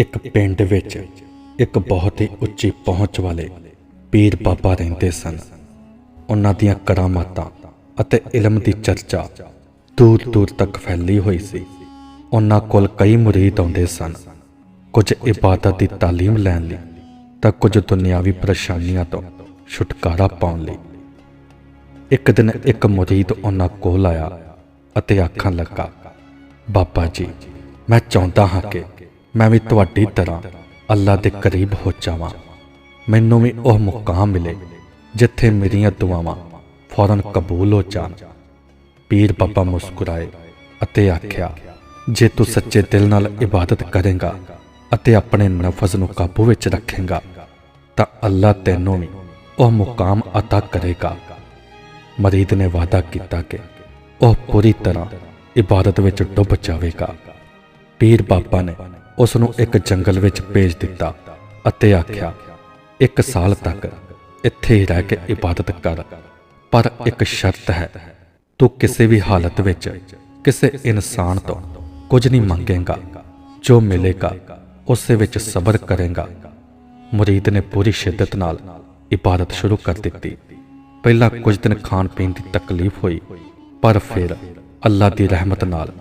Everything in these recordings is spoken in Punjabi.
ਇੱਕ ਪਿੰਡ ਵਿੱਚ ਇੱਕ ਬਹੁਤ ਹੀ ਉੱਚੀ ਪਹੁੰਚ ਵਾਲੇ ਪੀਰ ਬਾਬਾ ਰਹਿੰਦੇ ਸਨ। ਉਹਨਾਂ ਦੀਆਂ ਕਰਾਮਾਤਾਂ ਅਤੇ ਇਲਮ ਦੀ ਚਰਚਾ ਦੂਰ ਦੂਰ ਤੱਕ ਫੈਲੀ ਹੋਈ ਸੀ। ਉਹਨਾਂ ਕੋਲ ਕਈ ਮੁਰੀਦ ਆਉਂਦੇ ਸਨ। ਕੁਝ ਇਬਾਦਤ ਦੀ ਤਾਲੀਮ ਲੈਣ ਲਈ ਤਾਂ ਕੁਝ ਦੁਨਿਆਵੀ ਪਰੇਸ਼ਾਨੀਆਂ ਤੋਂ ਛੁਟਕਾਰਾ ਪਾਉਣ ਲਈ। ਇੱਕ ਦਿਨ ਇੱਕ ਮੁਰੀਦ ਉਹਨਾਂ ਕੋਲ ਆਇਆ ਅਤੇ ਆਖਣ ਲੱਗਾ, ਬਾਬਾ ਜੀ, ਮੈਂ ਚਾਹੁੰਦਾ ਹਾਂ ਕਿ ਮੈਂ ਵੀ ਤੁਹਾਡੀ ਤਰ੍ਹਾਂ ਅੱਲਾ ਦੇ ਕਰੀਬ ਹੋ ਜਾਵਾਂ ਮੈਨੂੰ ਵੀ ਉਹ ਮੁਕਾਮ ਮਿਲੇ ਜਿੱਥੇ ਮੇਰੀਆਂ ਦੁਆਵਾਂ ਫੌਰਨ ਕਬੂਲ ਹੋ ਜਾਣ ਪੀਰ ਬਾਬਾ ਮੁਸਕਰਾਏ ਅਤੇ ਆਖਿਆ ਜੇ ਤੂੰ ਸੱਚੇ ਦਿਲ ਨਾਲ ਇਬਾਦਤ ਕਰੇਗਾ ਅਤੇ ਆਪਣੇ ਨਫਸ ਨੂੰ ਕਾਬੂ ਵਿੱਚ ਰੱਖੇਗਾ ਤਾਂ ਅੱਲਾ ਤੈਨੂੰ ਵੀ ਉਹ ਮੁਕਾਮ عطا ਕਰੇਗਾ ਮਰੀਦ ਨੇ ਵਾਅਦਾ ਕੀਤਾ ਕਿ ਉਹ ਪੂਰੀ ਤਰ੍ਹਾਂ ਇਬਾਦਤ ਵਿੱਚ ਡੁੱਬ ਜਾਵੇਗਾ ਪੀਰ ਬਾਬਾ ਨੇ ਉਸ ਨੂੰ ਇੱਕ ਜੰਗਲ ਵਿੱਚ ਭੇਜ ਦਿੱਤਾ ਅਤੇ ਆਖਿਆ, ਇੱਕ ਸਾਲ ਤੱਕ ਇੱਥੇ ਹੀ ਰਹਿ ਕੇ ਇਬਾਦਤ ਕਰ, ਪਰ ਇੱਕ ਸ਼ਰਤ ਹੈ, ਤੂੰ ਕਿਸੇ ਵੀ ਹਾਲਤ ਵਿੱਚ ਕਿਸੇ ਇਨਸਾਨ ਤੋਂ ਕੁਝ ਨਹੀਂ ਮੰਗੇਗਾ। ਜੋ ਮਿਲੇਗਾ, ਉਸੇ ਵਿੱਚ ਸਬਰ ਕਰੇਗਾ। ਮੁਰੀਦ ਨੇ ਪੂਰੀ ਸ਼ਿੱਦਤ ਨਾਲ ਇਬਾਦਤ ਸ਼ੁਰੂ ਕਰ ਦਿੱਤੀ। ਪਹਿਲਾਂ ਕੁਝ ਦਿਨ ਖਾਣ ਪੀਣ ਦੀ ਤਕਲੀਫ ਹੋਈ, ਪਰ ਫਿਰ ਅੱਲਾ ਦੀ ਰਹਿਮਤ ਨਾਲ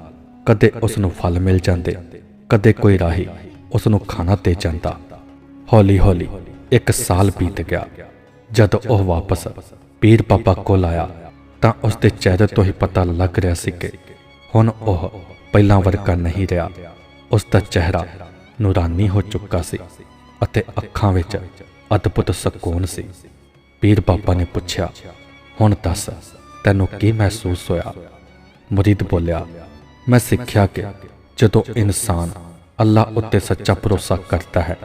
ਕਦੇ ਉਸ ਨੂੰ ਫਲ ਮਿਲ ਜਾਂਦੇ। ਕਦੇ ਕੋਈ ਰਾਹੀ ਉਸ ਨੂੰ ਖਾਣਾ ਦੇ ਜਾਂਦਾ। ਹੌਲੀ ਹੌਲੀ ਇੱਕ ਸਾਲ ਬੀਤ ਗਿਆ। ਜਦ ਉਹ ਵਾਪਸ ਪੀਰ ਬਾਬਾ ਕੋਲ ਆਇਆ ਤਾਂ ਉਸ ਦੇ ਚਿਹਰੇ ਤੋਂ ਹੀ ਪਤਾ ਲੱਗ ਰਿਹਾ ਸੀ ਕਿ ਹੁਣ ਉਹ ਪਹਿਲਾਂ ਵਰਗਾ ਨਹੀਂ ਰਿਹਾ। ਉਸ ਦਾ ਚਿਹਰਾ ਨੂਰਾਨੀ ਹੋ ਚੁੱਕਾ ਸੀ ਅਤੇ ਅੱਖਾਂ ਵਿੱਚ ਅਦਭੁਤ ਸਕੂਨ ਸੀ। ਪੀਰ ਬਾਬਾ ਨੇ ਪੁੱਛਿਆ, ਹੁਣ ਦੱਸ, ਤੈਨੂੰ ਕੀ ਮਹਿਸੂਸ ਹੋਇਆ? ਮੁਰੀਦ ਬੋਲਿਆ, ਮੈਂ ਸਿੱਖਿਆ ਕਿ ਜਦੋਂ ਇਨਸਾਨ ਅੱਲਾ ਉੱਤੇ ਸੱਚਾ ਭਰੋਸਾ ਕਰਦਾ ਹੈ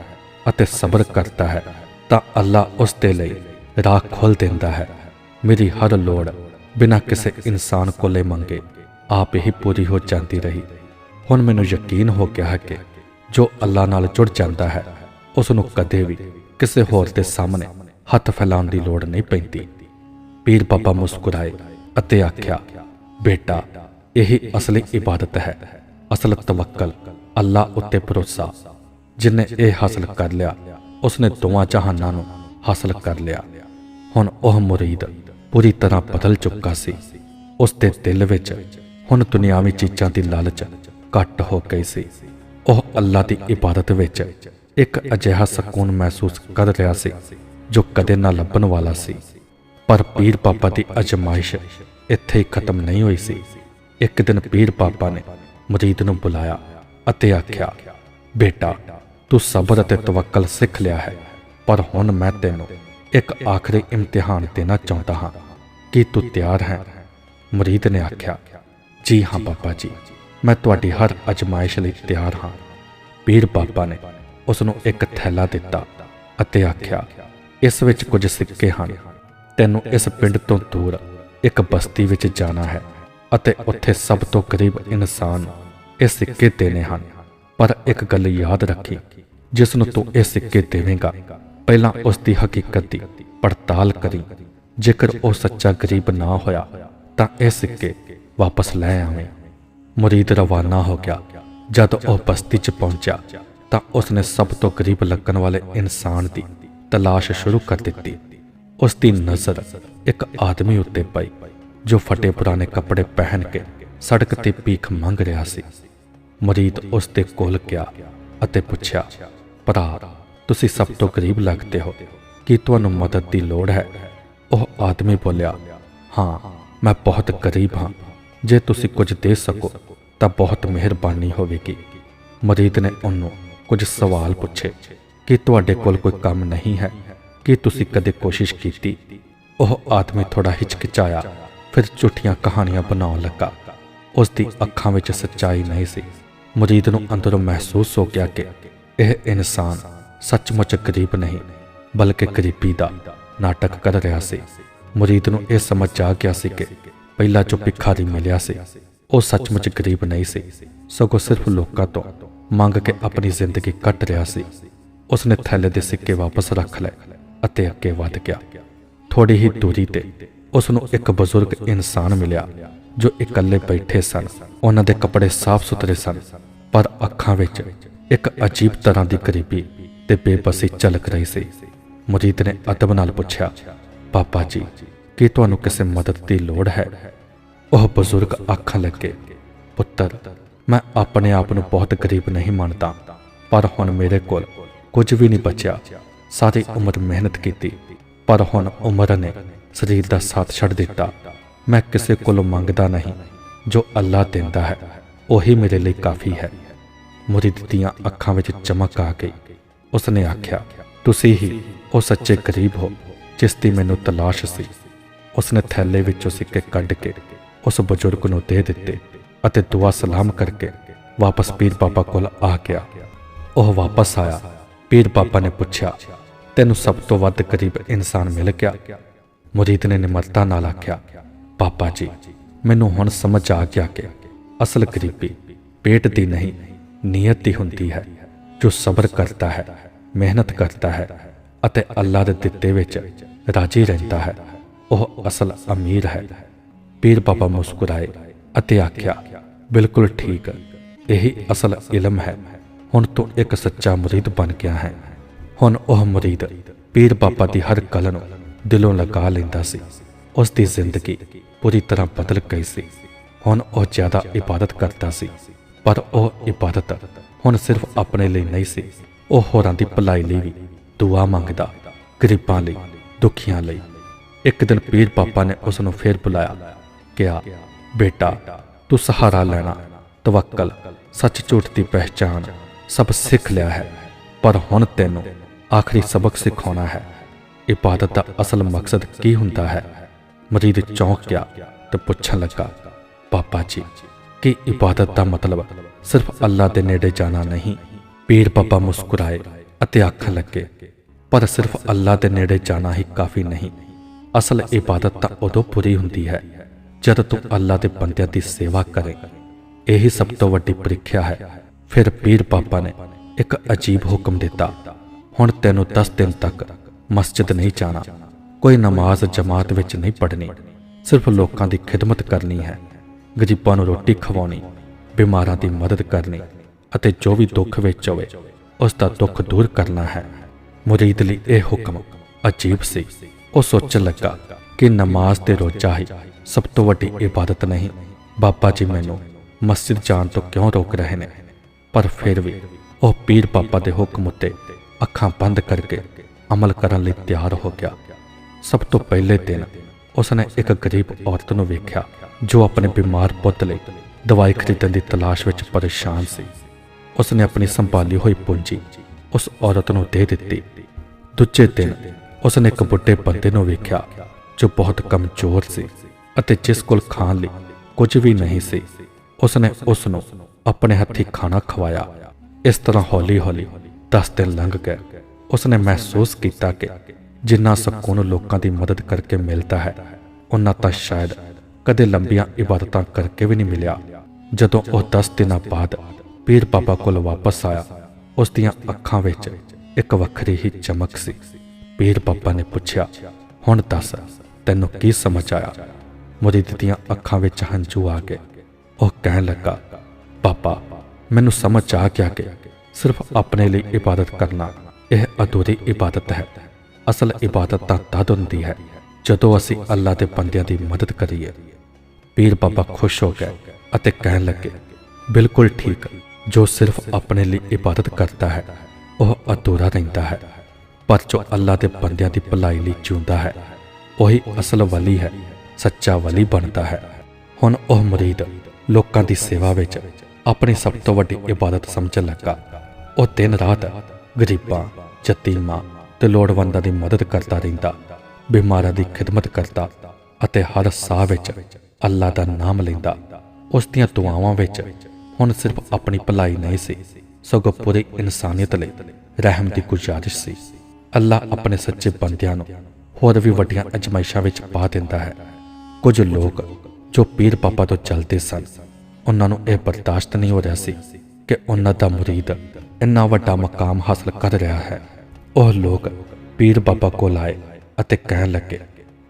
ਅਤੇ ਸਬਰ ਕਰਦਾ ਹੈ, ਤਾਂ ਅੱਲਾ ਉਸ ਦੇ ਲਈ ਰਾਹ ਖੋਲ ਦਿੰਦਾ ਹੈ। ਮੇਰੀ ਹਰ ਲੋੜ ਬਿਨਾਂ ਕਿਸੇ ਇਨਸਾਨ ਕੋਲੇ ਮੰਗੇ ਆਪ ਹੀ ਪੂਰੀ ਹੋ ਜਾਂਦੀ ਰਹੀ। ਹੁਣ ਮੈਨੂੰ ਯਕੀਨ ਹੋ ਗਿਆ ਹੈ ਕਿ ਜੋ ਅੱਲਾ ਨਾਲ ਜੁੜ ਜਾਂਦਾ ਹੈ ਉਸ ਨੂੰ ਕਦੇ ਵੀ ਕਿਸੇ ਹੋਰ ਦੇ ਸਾਹਮਣੇ ਹੱਥ ਫੈਲਾਉਣ ਦੀ ਲੋੜ ਨਹੀਂ ਪੈਂਦੀ। ਪੀਰ ਬਾਬਾ ਮੁਸਕਰਾਏ ਅਤੇ ਆਖਿਆ, ਬੇਟਾ, ਇਹੀ ਅਸਲੀ ਇਬਾਦਤ ਹੈ। ਅਸਲ ਤਵੱਕਲ ਅੱਲਾ ਉੱਤੇ ਭਰੋਸਾ। ਜਿਨੇ ਇਹ ਹਾਸਲ ਕਰ ਲਿਆ, ਉਸਨੇ ਦੋਵਾਂ ਜਹਾਨਾਂ ਨੂੰ ਹਾਸਲ ਕਰ ਲਿਆ। ਹੁਣ ਉਹ ਮੁਰੀਦ ਪੂਰੀ ਤਰ੍ਹਾਂ ਬਦਲ ਚੁੱਕਾ ਸੀ। ਉਸ ਦੇ ਦਿਲ ਵਿੱਚ ਹੁਣ ਦੁਨਿਆਵੀ ਚੀਜ਼ਾਂ ਦੀ ਲਾਲਚ ਘੱਟ ਹੋ ਗਈ ਸੀ। ਉਹ ਅੱਲਾ ਦੀ ਇਬਾਦਤ ਵਿੱਚ ਇੱਕ ਅਜਿਹਾ ਸਕੂਨ ਮਹਿਸੂਸ ਕਰ ਰਿਹਾ ਸੀ, ਜੋ ਕਦੇ ਨਾ ਲੱਭਣ ਵਾਲਾ ਸੀ। ਪਰ ਪੀਰ ਬਾਬਾ ਦੀ ਅਜਮਾਇਸ਼ ਇੱਥੇ ਹੀ ਖਤਮ ਨਹੀਂ ਹੋਈ ਸੀ। ਇੱਕ ਦਿਨ ਪੀਰ ਬਾਬਾ ਨੇ ਮੁਰੀਦ ਨੂੰ ਬੁਲਾਇਆ ਅਤੇ ਆਖਿਆ, ਬੇਟਾ, ਤੂੰ ਸਬਰ ਅਤੇ ਤਵੱਕਲ ਸਿੱਖ ਲਿਆ ਹੈ, ਪਰ ਹੁਣ ਮੈਂ ਤੈਨੂੰ ਇੱਕ ਆਖਰੀ ਇਮਤਿਹਾਨ ਦੇਣਾ ਚਾਹੁੰਦਾ ਹਾਂ, ਕੀ ਤੂੰ ਤਿਆਰ ਹੈ। ਮੁਰੀਦ ਨੇ ਆਖਿਆ, ਜੀ ਹਾਂ ਬਾਬਾ ਜੀ, ਮੈਂ ਤੁਹਾਡੀ ਹਰ ਅਜਮਾਇਸ਼ ਲਈ ਤਿਆਰ ਹਾਂ। ਪੀਰ ਬਾਬਾ ਨੇ ਉਸ ਨੂੰ ਇੱਕ ਥੈਲਾ ਦਿੱਤਾ ਅਤੇ ਆਖਿਆ, ਇਸ ਵਿੱਚ ਕੁਝ ਸਿੱਕੇ ਹਨ, ਤੈਨੂੰ ਇਸ ਪਿੰਡ ਤੋਂ ਦੂਰ ਇੱਕ ਬਸਤੀ ਵਿੱਚ ਜਾਣਾ ਹੈ। ਅਤੇ ਉੱਥੇ ਸਭ ਤੋਂ ਗਰੀਬ ਇਨਸਾਨ ਇਹ ਸਿੱਕੇ ਦੇਣੇ ਹਨ। ਪਰ ਇੱਕ ਗੱਲ ਯਾਦ ਰੱਖੀ ਜਿਸ ਨੂੰ ਤੂੰ ਇਹ ਸਿੱਕੇ ਦੇਵੇਂਗਾ, ਪਹਿਲਾਂ ਉਸ ਦੀ ਹਕੀਕਤ ਦੀ ਪੜਤਾਲ ਕਰੀ। ਜੇਕਰ ਉਹ ਸੱਚਾ ਗਰੀਬ ਨਾ ਹੋਇਆ, ਤਾਂ ਇਹ ਸਿੱਕੇ ਵਾਪਸ ਲੈ ਆਵੇਂ। ਮੁਰੀਦ ਰਵਾਨਾ ਹੋ ਗਿਆ। ਜਦ ਉਹ ਬਸਤੀ 'ਚ ਪਹੁੰਚਿਆ, ਤਾਂ ਉਸਨੇ ਸਭ ਤੋਂ ਗਰੀਬ ਲੱਗਣ ਵਾਲੇ ਇਨਸਾਨ ਦੀ ਤਲਾਸ਼ ਸ਼ੁਰੂ ਕਰ ਦਿੱਤੀ। ਉਸ ਦੀ ਨਜ਼ਰ ਇੱਕ ਆਦਮੀ ਉੱਤੇ ਪਈ। ਜੋ ਫਟੇ ਪੁਰਾਣੇ ਕੱਪੜੇ ਪਹਿਨ ਕੇ ਸੜਕ ਤੇ ਭੀਖ ਮੰਗ ਰਿਹਾ ਸੀ। ਮਰੀਦ ਉਸ ਦੇ ਕੋਲ ਗਿਆ ਅਤੇ ਪੁੱਛਿਆ, ਭਰਾ, ਤੁਸੀਂ ਸਭ ਤੋਂ ਗਰੀਬ ਲੱਗਦੇ ਹੋ। ਕੀ ਤੁਹਾਨੂੰ ਮਦਦ ਦੀ ਲੋੜ ਹੈ? ਉਹ ਆਦਮੀ ਬੋਲਿਆ, ਹਾਂ, ਮੈਂ ਬਹੁਤ ਗਰੀਬ ਹਾਂ। ਜੇ ਤੁਸੀਂ ਕੁਝ ਦੇ ਸਕੋ, ਤਾਂ ਬਹੁਤ ਮਿਹਰਬਾਨੀ ਹੋਵੇਗੀ। ਮਰੀਦ ਨੇ ਉਹਨੂੰ ਕੁਝ ਸਵਾਲ ਪੁੱਛੇ, ਕਿ ਤੁਹਾਡੇ ਕੋਲ ਕੋਈ ਕੰਮ ਨਹੀਂ ਹੈ? ਕੀ ਤੁਸੀਂ ਕਦੇ ਕੋਸ਼ਿਸ਼ ਕੀਤੀ? ਉਹ ਆਦਮੀ ਥੋੜਾ ਹਿਚਕਿਚਾਇਆ ਫਿਰ ਝੂਠੀਆਂ ਕਹਾਣੀਆਂ ਬਣਾਉਣ ਲੱਗਾ। ਉਸ ਦੀ ਅੱਖਾਂ ਵਿੱਚ ਸੱਚਾਈ ਨਹੀਂ ਸੀ। ਮੁਰੀਦ ਨੂੰ ਅੰਦਰੋਂ ਮਹਿਸੂਸ ਹੋ ਗਿਆ ਕਿ ਇਹ ਇਨਸਾਨ ਸੱਚਮੁੱਚ ਗਰੀਬ ਨਹੀਂ, ਬਲਕਿ ਗਰੀਬੀ ਦਾ ਨਾਟਕ ਕਰ ਰਿਹਾ ਸੀ। ਮੁਰੀਦ ਨੂੰ ਇਹ ਸਮਝ ਆ ਗਿਆ ਸੀ ਕਿ ਪਹਿਲਾ ਜੋ ਭਿਖਾਰੀ ਮਿਲਿਆ ਸੀ, ਉਹ ਸੱਚਮੁੱਚ ਗਰੀਬ ਨਹੀਂ ਸੀ। ਸਗੋਂ ਸਿਰਫ ਲੋਕਾਂ ਤੋਂ ਮੰਗ ਕੇ ਆਪਣੀ ਜ਼ਿੰਦਗੀ ਕੱਟ ਰਿਹਾ ਸੀ। ਉਸਨੇ ਥੈਲੇ ਦੇ ਸਿੱਕੇ ਵਾਪਸ ਰੱਖ ਲਏ ਅਤੇ ਅੱਗੇ ਵਧ ਗਿਆ। ਥੋੜੀ ਹੀ ਦੂਰੀ ਤੇ ਉਸ ਨੂੰ ਇੱਕ ਬਜ਼ੁਰਗ ਇਨਸਾਨ ਮਿਲਿਆ, ਜੋ ਇਕੱਲੇ ਬੈਠੇ ਸਨ। ਉਹਨਾਂ ਦੇ ਕੱਪੜੇ ਸਾਫ਼ ਸੁਥਰੇ ਸਨ, ਪਰ ਅੱਖਾਂ ਵਿੱਚ ਇੱਕ ਅਜੀਬ ਤਰ੍ਹਾਂ ਦੀ ਗਰੀਬੀ ਤੇ ਬੇਬਸੀ ਝਲਕ ਰਹੀ ਸੀ। ਮੁਰੀਦ ਨੇ ਅਦਬ ਨਾਲ ਪੁੱਛਿਆ, ਪਾਪਾ ਜੀ, ਕੀ ਤੁਹਾਨੂੰ ਕਿਸੇ ਮਦਦ ਦੀ ਲੋੜ ਹੈ? ਉਹ ਬਜ਼ੁਰਗ ਆਖਣ ਲੱਗੇ, ਪੁੱਤਰ, ਮੈਂ ਆਪਣੇ ਆਪ ਨੂੰ ਬਹੁਤ ਗਰੀਬ ਨਹੀਂ ਮੰਨਦਾ, ਪਰ ਹੁਣ ਮੇਰੇ ਕੋਲ ਕੁਝ ਵੀ ਨਹੀਂ ਬਚਿਆ। ਸਾਰੀ ਉਮਰ ਮਿਹਨਤ ਕੀਤੀ, ਪਰ ਹੁਣ ਉਮਰ ਨੇ ਸਰੀਰ ਦਾ ਸਾਥ ਛੱਡ ਦਿੱਤਾ। ਮੈਂ ਕਿਸੇ ਕੋਲੋਂ ਮੰਗਦਾ ਨਹੀਂ। ਜੋ ਅੱਲਾ ਦਿੰਦਾ ਹੈ, ਉਹੀ ਮੇਰੇ ਲਈ ਕਾਫੀ ਹੈ। ਮੁਰੀਦ ਦੀਆਂ ਅੱਖਾਂ ਵਿੱਚ ਚਮਕ ਆ ਗਈ। ਉਸਨੇ ਆਖਿਆ, ਤੁਸੀਂ ਹੀ ਉਹ ਸੱਚੇ ਗਰੀਬ ਹੋ, ਜਿਸ ਦੀ ਮੈਨੂੰ ਤਲਾਸ਼ ਸੀ। ਉਸਨੇ ਥੈਲੇ ਵਿੱਚੋਂ ਸਿੱਕੇ ਕੱਢ ਕੇ ਉਸ ਬਜ਼ੁਰਗ ਨੂੰ ਦੇ ਦਿੱਤੇ ਅਤੇ ਦੁਆ ਸਲਾਮ ਕਰਕੇ ਵਾਪਸ ਪੀਰ ਬਾਬਾ ਕੋਲ ਆ ਗਿਆ। ਉਹ ਵਾਪਸ ਆਇਆ। ਪੀਰ ਬਾਬਾ ਨੇ ਪੁੱਛਿਆ, ਤੈਨੂੰ ਸਭ ਤੋਂ ਵੱਧ ਗਰੀਬ ਇਨਸਾਨ ਮਿਲ ਗਿਆ? ਮੁਰੀਦ ਨੇ ਨਿਮਰਤਾ ਨਾਲ ਆਖਿਆ, ਪਾਪਾ ਜੀ, ਮੈਨੂੰ ਹੁਣ ਸਮਝ ਆ ਗਿਆ ਕਿ ਅਸਲ ਗਰੀਬੀ ਪੇਟ ਦੀ ਨਹੀਂ, ਨੀਅਤ ਦੀ ਹੁੰਦੀ ਹੈ, ਜੋ ਸਬਰ ਕਰਦਾ ਹੈ, ਮਿਹਨਤ ਕਰਦਾ ਹੈ ਅਤੇ ਅੱਲਾ ਦੇ ਦਿੱਤੇ ਵਿੱਚ ਰਾਜੀ ਰਹਿੰਦਾ ਹੈ। ਉਹ ਅਸਲ ਅਮੀਰ ਹੈ। ਪੀਰ ਬਾਬਾ ਮੁਸਕਰਾਏ ਅਤੇ ਆਖਿਆ, ਬਿਲਕੁਲ ਠੀਕ, ਇਹੀ ਅਸਲ ਇਲਮ ਹੈ। ਹੁਣ ਤੂੰ ਇੱਕ ਸੱਚਾ ਮੁਰੀਦ ਬਣ ਗਿਆ ਹੈ। ਹੁਣ ਉਹ ਮੁਰੀਦ ਪੀਰ ਬਾਬਾ ਦੀ ਹਰ ਗੱਲ ਨੂੰ ਦਿਲੋਂ ਲਗਾ ਲੈਂਦਾ ਸੀ। ਉਸ ਦੀ ਜ਼ਿੰਦਗੀ ਪੂਰੀ ਤਰ੍ਹਾਂ ਬਦਲ ਗਈ ਸੀ। ਹੁਣ ਉਹ ਜ਼ਿਆਦਾ ਇਬਾਦਤ ਕਰਦਾ ਸੀ। ਪਰ ਉਹ ਇਬਾਦਤ ਹੁਣ ਸਿਰਫ ਆਪਣੇ ਲਈ ਨਹੀਂ ਸੀ। ਉਹ ਹੋਰਾਂ ਦੀ ਭਲਾਈ ਲਈ ਵੀ ਦੁਆ ਮੰਗਦਾ, ਗਰੀਬਾਂ ਲਈ, ਦੁਖੀਆਂ ਲਈ। ਇੱਕ ਦਿਨ ਪੀਰ ਪਾਪਾ ਨੇ ਉਸ ਨੂੰ ਫੇਰ ਬੁਲਾਇਆ। ਕਿਹਾ, ਬੇਟਾ, ਤੂੰ ਸਹਾਰਾ ਲੈਣਾ। ਤਵੱਕਲ, ਸੱਚ ਝੂਠ ਦੀ ਪਹਿਚਾਨ ਸਭ ਸਿੱਖ ਲਿਆ ਹੈ। ਪਰ ਹੁਣ ਤੈਨੂੰ ਆਖਰੀ ਸਬਕ ਸਿਖਾਉਣਾ ਹੈ। ਇਬਾਦਤ ਦਾ ਅਸਲ ਮਕਸਦ ਕੀ ਹੁੰਦਾ ਹੈ? ਮਰੀਦ ਚੌਂਕ ਗਿਆ ਤੇ ਪੁੱਛਣ ਲੱਗਾ ਪਾਪਾ ਜੀ, ਕਿ ਇਬਾਦਤ ਦਾ ਮਤਲਬ ਸਿਰਫ ਅੱਲਾ ਦੇ ਨੇੜੇ ਜਾਣਾ ਨਹੀਂ? ਪੀਰ ਬਾਬਾ ਮੁਸਕਰਾਏ ਅਤੇ ਆਖਣ ਲੱਗੇ, ਪਰ ਸਿਰਫ ਅੱਲਾ ਦੇ ਨੇੜੇ ਜਾਣਾ ਹੀ ਕਾਫੀ ਨਹੀਂ। ਅਸਲ ਇਬਾਦਤ ਤਾਂ ਉਦੋਂ ਪੂਰੀ ਹੁੰਦੀ ਹੈ ਜਦ ਤੂੰ ਅੱਲਾ ਦੇ ਬੰਦਿਆਂ ਦੀ ਸੇਵਾ ਕਰੇ। ਇਹੀ ਸਭ ਤੋਂ ਵੱਡੀ ਪ੍ਰੀਖਿਆ ਹੈ। ਫਿਰ ਪੀਰ ਬਾਬਾ ਨੇ ਇੱਕ ਅਜੀਬ ਹੁਕਮ ਦਿੱਤਾ, ਹੁਣ ਤੈਨੂੰ 10 ਦਿਨ ਤੱਕ ਮਸਜਿਦ ਨਹੀਂ ਜਾਣਾ। ਕੋਈ ਨਮਾਜ਼ ਜਮਾਤ ਵਿੱਚ ਨਹੀਂ ਪੜ੍ਹਨੀ। ਸਿਰਫ ਲੋਕਾਂ ਦੀ ਖਿਦਮਤ ਕਰਨੀ ਹੈ। ਗਰੀਬਾਂ ਨੂੰ ਰੋਟੀ ਖਵਾਉਣੀ, ਬਿਮਾਰਾਂ ਦੀ ਮਦਦ ਕਰਨੀ ਅਤੇ ਜੋ ਵੀ ਦੁੱਖ ਵਿੱਚ ਹੋਵੇ, ਉਸ ਦਾ ਦੁੱਖ ਦੂਰ ਕਰਨਾ ਹੈ। ਮੁਰੀਦ ਲਈ ਇਹ ਹੁਕਮ ਅਜੀਬ ਸੀ। ਉਹ ਸੋਚਣ ਲੱਗਾ ਕਿ ਨਮਾਜ਼ ਤੇ ਰੋਜ਼ਾ ਹੀ ਸਭ ਤੋਂ ਵੱਡੀ ਇਬਾਦਤ ਨਹੀਂ। ਬਾਬਾ ਜੀ ਮੈਨੂੰ ਮਸਜਿਦ ਜਾਣ ਤੋਂ ਕਿਉਂ ਰੋਕ ਰਹੇ ਨੇ? ਪਰ ਫਿਰ ਵੀ ਉਹ ਪੀਰ ਬਾਬਾ ਦੇ ਹੁਕਮ ਉੱਤੇ ਅੱਖਾਂ ਬੰਦ ਕਰਕੇ ਅਮਲ ਕਰਨ ਲਈ ਤਿਆਰ ਹੋ ਗਿਆ। ਸਭ ਤੋਂ ਪਹਿਲੇ ਦਿਨ ਉਸਨੇ ਇੱਕ ਗਰੀਬ ਔਰਤ ਨੂੰ ਵੇਖਿਆ, ਜੋ ਆਪਣੇ ਬਿਮਾਰ ਪੁੱਤ ਲਈ ਦਵਾਈ ਖਰੀਦਣ ਦੀ ਤਲਾਸ਼ ਵਿੱਚ ਪਰੇਸ਼ਾਨ ਸੀ। ਉਸਨੇ ਆਪਣੀ ਸੰਭਾਲੀ ਹੋਈ ਪੂੰਜੀ ਉਸ ਔਰਤ ਨੂੰ ਦੇ ਦਿੱਤੀ। ਦੂਜੇ ਦਿਨ ਉਸਨੇ ਇੱਕ ਬੁੱਢੇ ਬੰਦੇ ਨੂੰ ਵੇਖਿਆ, ਜੋ ਬਹੁਤ ਕਮਜ਼ੋਰ ਸੀ ਅਤੇ ਜਿਸ ਕੋਲ ਖਾਣ ਲਈ ਕੁਝ ਵੀ ਨਹੀਂ ਸੀ, ਉਸਨੇ ਉਸ ਨੂੰ ਆਪਣੇ ਹੱਥੀਂ ਖਾਣਾ ਖਵਾਇਆ। ਇਸ ਤਰ੍ਹਾਂ ਹੌਲੀ-ਹੌਲੀ 10 ਦਿਨ ਲੰਘ ਗਏ। ਉਸਨੇ ਮਹਿਸੂਸ ਕੀਤਾ ਕਿ ਜਿੰਨਾ ਸਕੂਨ ਲੋਕਾਂ ਦੀ ਮਦਦ ਕਰਕੇ ਮਿਲਦਾ ਹੈ ਉਹਨਾਂ ਤਾਂ ਸ਼ਾਇਦ ਕਦੇ ਲੰਬੀਆਂ ਇਬਾਦਤਾਂ ਕਰਕੇ ਵੀ ਨਹੀਂ ਮਿਲਿਆ। ਜਦੋਂ ਉਹ 10 ਦਿਨਾਂ ਬਾਅਦ ਪੀਰ ਬਾਬਾ ਕੋਲ ਵਾਪਸ ਆਇਆ ਉਸ ਦੀਆਂ ਅੱਖਾਂ ਵਿੱਚ ਇੱਕ ਵੱਖਰੀ ਹੀ ਚਮਕ ਸੀ। ਪੀਰ ਬਾਬਾ ਨੇ ਪੁੱਛਿਆ, ਹੁਣ ਦੱਸ, ਤੈਨੂੰ ਕੀ ਸਮਝ ਆਇਆ? ਮੁਰੀਦ ਦੀਆਂ ਅੱਖਾਂ ਵਿੱਚ ਹੰਝੂ ਆ ਗਏ ਉਹ ਕਹਿਣ ਲੱਗਾ ਪਾਪਾ ਮੈਨੂੰ ਸਮਝ ਆ ਗਿਆ ਕਿ ਸਿਰਫ ਆਪਣੇ ਲਈ ਇਬਾਦਤ ਕਰਨਾ ਇਹ ਅਧੂਰੀ ਇਬਾਦਤ ਹੈ। ਅਸਲ ਇਬਾਦਤ ਤਾਂ ਤਦ ਹੁੰਦੀ ਹੈ ਜਦੋਂ ਅਸੀਂ ਅੱਲਾ ਦੇ ਬੰਦਿਆਂ ਦੀ ਮਦਦ ਕਰੀਏ। ਪੀਰ ਬਾਬਾ ਖੁਸ਼ ਹੋ ਗਏ ਅਤੇ ਕਹਿਣ ਲੱਗੇ, ਬਿਲਕੁਲ ਠੀਕ, ਜੋ ਸਿਰਫ ਆਪਣੇ ਲਈ ਇਬਾਦਤ ਕਰਦਾ ਹੈ, ਉਹ ਅਧੂਰਾ ਰਹਿੰਦਾ ਹੈ। ਪਰ ਜੋ ਅੱਲਾ ਦੇ ਬੰਦਿਆਂ ਦੀ ਭਲਾਈ ਲਈ ਜਿਉਂਦਾ ਹੈ, ਉਹੀ ਅਸਲ ਵਲੀ ਹੈ, ਸੱਚਾ ਵਲੀ ਬਣਦਾ ਹੈ। ਹੁਣ ਉਹ ਮੁਰੀਦ ਲੋਕਾਂ ਦੀ ਸੇਵਾ ਵਿੱਚ ਆਪਣੀ ਸਭ ਤੋਂ ਵੱਡੀ ਇਬਾਦਤ ਸਮਝਣ ਲੱਗਾ। ਉਹ ਦਿਨ ਰਾਤ ਗਰੀਬਾਂ ਯਤੀਮਾਂ ਤੇ ਲੋੜਵੰਦਾਂ ਦੀ ਮਦਦ ਕਰਦਾ ਰਹਿੰਦਾ, ਬਿਮਾਰਾਂ ਦੀ ਖਿਦਮਤ ਕਰਦਾ ਅਤੇ ਹਰ ਸਾਹ ਵਿੱਚ ਅੱਲਾ ਦਾ ਨਾਮ ਲੈਂਦਾ। ਉਸ ਦੀਆਂ ਦੁਆਵਾਂ ਵਿੱਚ ਹੁਣ ਸਿਰਫ ਆਪਣੀ ਭਲਾਈ ਨਹੀਂ ਸੀ, ਸਗੋਂ ਪੂਰੀ ਇਨਸਾਨੀਅਤ ਲਈ ਰਹਿਮ ਦੀ ਗੁਜ਼ਾਰਿਸ਼ ਸੀ। ਅੱਲਾ ਆਪਣੇ ਸੱਚੇ ਬੰਦਿਆਂ ਨੂੰ ਹੋਰ ਵੀ ਵੱਡੀਆਂ ਅਜਮਾਇਸ਼ਾਂ ਵਿੱਚ ਪਾ ਦਿੰਦਾ ਹੈ। ਕੁਝ ਲੋਕ ਜੋ ਪੀਰ ਪਾਪਾ ਤੋਂ ਚੱਲਦੇ ਸਨ, ਉਹਨਾਂ ਨੂੰ ਇਹ ਬਰਦਾਸ਼ਤ ਨਹੀਂ ਹੋ ਰਿਹਾ ਸੀ ਕਿ ਉਹਨਾਂ ਦਾ ਮੁਰੀਦ ਇੰਨਾ ਵੱਡਾ ਮਕਾਮ ਹਾਸਲ ਕਰ ਰਿਹਾ ਹੈ। ਉਹ ਲੋਕ ਪੀਰ ਬਾਬਾ ਕੋਲ ਆਏ ਅਤੇ ਕਹਿਣ ਲੱਗੇ,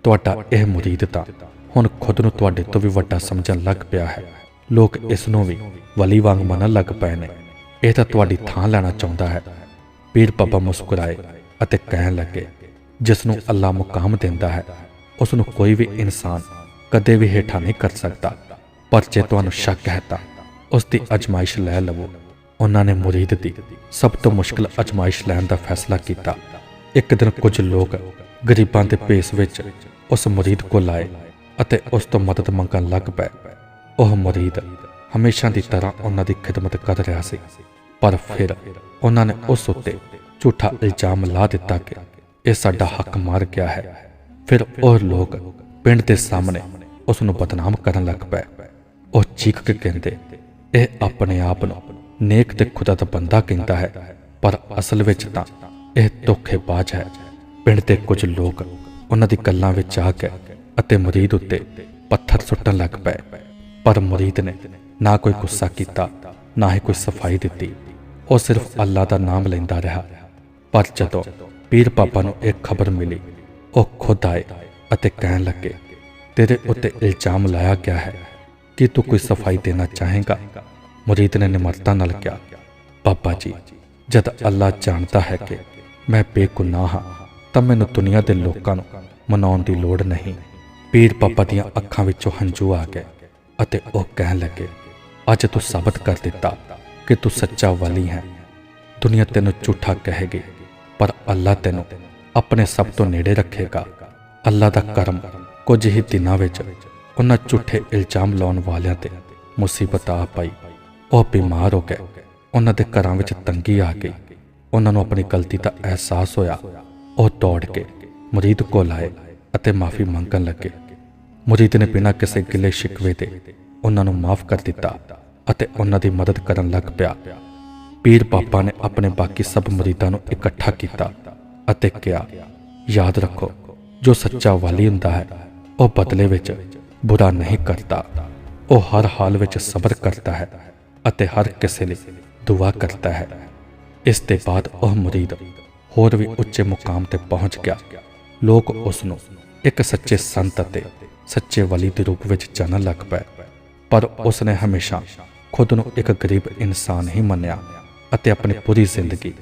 ਤੁਹਾਡਾ ਇਹ ਮੁਰੀਦ ਤਾਂ ਹੁਣ ਖੁਦ ਨੂੰ ਤੁਹਾਡੇ ਤੋਂ ਵੀ ਵੱਡਾ ਸਮਝਣ ਲੱਗ ਪਿਆ ਹੈ। ਲੋਕ ਇਸ ਨੂੰ ਵੀ ਵਲੀ ਵਾਂਗ ਮੰਨਣ ਲੱਗ ਪਏ ਨੇ। ਇਹ ਤਾਂ ਤੁਹਾਡੀ ਥਾਂ ਲੈਣਾ ਚਾਹੁੰਦਾ ਹੈ। ਪੀਰ ਬਾਬਾ ਮੁਸਕਰਾਏ ਅਤੇ ਕਹਿਣ ਲੱਗੇ, ਜਿਸ ਨੂੰ ਅੱਲਾ ਮੁਕਾਮ ਦਿੰਦਾ ਹੈ, ਉਸ ਨੂੰ ਕੋਈ ਵੀ ਇਨਸਾਨ ਕਦੇ ਵੀ ਹੇਠਾਂ ਨਹੀਂ ਕਰ ਸਕਦਾ। ਪਰ ਜੇ ਤੁਹਾਨੂੰ ਸ਼ੱਕ ਹੈ ਤਾਂ ਉਸ ਦੀ ਅਜਮਾਇਸ਼ ਲੈ ਲਵੋ। ਉਹਨਾਂ ਨੇ ਮੁਰੀਦ ਦੀ ਸਭ ਤੋਂ ਮੁਸ਼ਕਲ ਅਜਮਾਇਸ਼ ਲੈਣ ਦਾ ਫੈਸਲਾ ਕੀਤਾ। ਇੱਕ ਦਿਨ ਕੁਝ ਲੋਕ ਗਰੀਬਾਂ ਦੇ ਭੇਸ ਵਿੱਚ ਉਸ ਮੁਰੀਦ ਕੋਲ ਆਏ ਅਤੇ ਉਸ ਤੋਂ ਮਦਦ ਮੰਗਣ ਲੱਗ ਪਏ। ਉਹ ਮੁਰੀਦ ਹਮੇਸ਼ਾ ਦੀ ਤਰ੍ਹਾਂ ਉਹਨਾਂ ਦੀ ਖਿਦਮਤ ਕਰ ਰਿਹਾ ਸੀ, ਪਰ ਫਿਰ ਉਹਨਾਂ ਨੇ ਉਸ ਉੱਤੇ ਝੂਠਾ ਇਲਜ਼ਾਮ ਲਾ ਦਿੱਤਾ ਕਿ ਇਹ ਸਾਡਾ ਹੱਕ ਮਾਰ ਗਿਆ ਹੈ। ਫਿਰ ਉਹ ਲੋਕ ਪਿੰਡ ਦੇ ਸਾਹਮਣੇ ਉਸ ਨੂੰ ਬਦਨਾਮ ਕਰਨ ਲੱਗ ਪਏ। ਉਹ ਚੀਖ ਕੇ ਕਹਿੰਦੇ, ਇਹ ਆਪਣੇ ਆਪ ਨੂੰ ਨੇਕ ਤੇ ਖੁਦਾ ਦਾ ਬੰਦਾ ਕਹਿੰਦਾ ਹੈ, ਪਰ ਅਸਲ ਵਿੱਚ ਤਾਂ ਇਹ ਧੋਖੇਬਾਜ਼ ਹੈ। ਪਿੰਡ ਦੇ ਕੁਝ ਲੋਕ ਉਹਨਾਂ ਦੀ ਗੱਲਾਂ ਵਿੱਚ ਆ ਕੇ ਅਤੇ ਮੁਰੀਦ ਉੱਤੇ ਪੱਥਰ ਸੁੱਟਣ ਲੱਗ ਪਏ। ਪਰ ਮੁਰੀਦ ਨੇ ਨਾ ਕੋਈ ਗੁੱਸਾ ਕੀਤਾ, ਨਾ ਹੀ ਕੋਈ ਸਫ਼ਾਈ ਦਿੱਤੀ। ਉਹ ਸਿਰਫ ਅੱਲਾ ਦਾ ਨਾਮ ਲੈਂਦਾ ਰਿਹਾ। ਪਰ ਜਦੋਂ ਪੀਰ ਬਾਬਾ ਨੂੰ ਇੱਕ ਖਬਰ ਮਿਲੀ, ਉਹ ਖੁਦ ਆਏ ਅਤੇ ਕਹਿਣ ਲੱਗੇ, ਤੇਰੇ ਉੱਤੇ ਇਲਜ਼ਾਮ ਲਾਇਆ ਗਿਆ ਹੈ ਕਿ ਤੂੰ ਕੋਈ ਸਫ਼ਾਈ ਦੇਣਾ ਚਾਹੇਗਾ? ਮੁਰੀਦ ਨੇ ਨਿਮਰਤਾ ਨਾਲ ਕਿਹਾ, ਬਾਬਾ ਜੀ, ਜਦ ਅੱਲਾ ਜਾਣਦਾ ਹੈ ਕਿ ਮੈਂ ਬੇਗੁਨਾਹ ਹਾਂ, ਤਾਂ ਮੈਨੂੰ ਦੁਨੀਆ ਦੇ ਲੋਕਾਂ ਨੂੰ ਮਨਾਉਣ ਦੀ ਲੋੜ ਨਹੀਂ। ਪੀਰ ਬਾਬਾ ਦੀਆਂ ਅੱਖਾਂ ਵਿੱਚੋਂ ਹੰਝੂ ਆ ਗਏ ਅਤੇ ਉਹ ਕਹਿਣ ਲੱਗੇ, ਅੱਜ ਤੂੰ ਸਾਬਤ ਕਰ ਦਿੱਤਾ ਕਿ ਤੂੰ ਸੱਚਾ ਵਾਲੀ ਹੈ। ਦੁਨੀਆ ਤੈਨੂੰ ਝੂਠਾ ਕਹੇਗੀ, ਪਰ ਅੱਲਾ ਤੈਨੂੰ ਆਪਣੇ ਸਭ ਤੋਂ ਨੇੜੇ ਰੱਖੇਗਾ। ਅੱਲਾ ਦਾ ਕਰਮ ਕੁਝ ਹੀ ਦਿਨਾਂ ਵਿੱਚ ਉਹਨਾਂ ਝੂਠੇ ਇਲਜ਼ਾਮ ਲਾਉਣ ਵਾਲਿਆਂ ਤੇ ਮੁਸੀਬਤ ਆ ਪਈ। ਉਹ ਬਿਮਾਰ ਹੋ ਗਏ। ਉਹਨਾਂ ਦੇ ਘਰਾਂ ਵਿੱਚ ਤੰਗੀ ਆ ਗਈ। ਉਹਨਾਂ ਨੂੰ ਆਪਣੀ ਗਲਤੀ ਦਾ ਅਹਿਸਾਸ ਹੋਇਆ। ਉਹ ਦੌੜ ਕੇ ਮੁਰੀਦ ਕੋਲ ਆਏ ਅਤੇ ਮਾਫੀ ਮੰਗਣ ਲੱਗੇ। ਮੁਰੀਦ ਨੇ ਬਿਨਾਂ ਕਿਸੇ ਗਿਲੇ ਸ਼ਿਕਵੇ ਦੇ ਉਹਨਾਂ ਨੂੰ ਮਾਫ ਕਰ ਦਿੱਤਾ ਅਤੇ ਉਹਨਾਂ ਦੀ ਮਦਦ ਕਰਨ ਲੱਗ ਪਿਆ। ਪੀਰ ਪਾਪਾ ਨੇ ਆਪਣੇ ਬਾਕੀ ਸਭ ਮੁਰੀਦਾਂ ਨੂੰ ਇਕੱਠਾ ਕੀਤਾ ਅਤੇ ਕਿਹਾ, ਯਾਦ ਰੱਖੋ, ਜੋ ਸੱਚਾ ਵਾਲੀ ਹੁੰਦਾ ਹੈ, ਉਹ ਬਦਲੇ ਵਿੱਚ ਬੁਰਾ ਨਹੀਂ ਕਰਦਾ। ਉਹ ਹਰ ਹਾਲ ਵਿੱਚ ਸਬਰ ਕਰਦਾ ਹੈ। ਅਤੇ ਹਰ ਕਿਸੇ ਲਈ ਦੁਆ ਕਰਦਾ ਹੈ। ਇਸ ਦੇ ਬਾਅਦ ਉਹ ਮੁਰੀਦ ਹੋਰ ਵੀ ਉੱਚੇ ਮੁਕਾਮ ਤੇ ਪਹੁੰਚ ਗਿਆ। ਲੋਕ ਉਸ ਨੂੰ ਇੱਕ ਸੱਚੇ ਸੰਤ ਅਤੇ ਸੱਚੇ ਵਲੀ ਦੇ ਰੂਪ ਵਿੱਚ ਜਾਣਨ ਲੱਗ ਪਏ। ਪਰ ਉਸ ਨੇ ਹਮੇਸ਼ਾ ਖੁਦ ਨੂੰ ਇੱਕ ਗਰੀਬ ਇਨਸਾਨ ਹੀ ਮੰਨਿਆ ਅਤੇ ਆਪਣੀ ਪੂਰੀ ਜ਼ਿੰਦਗੀ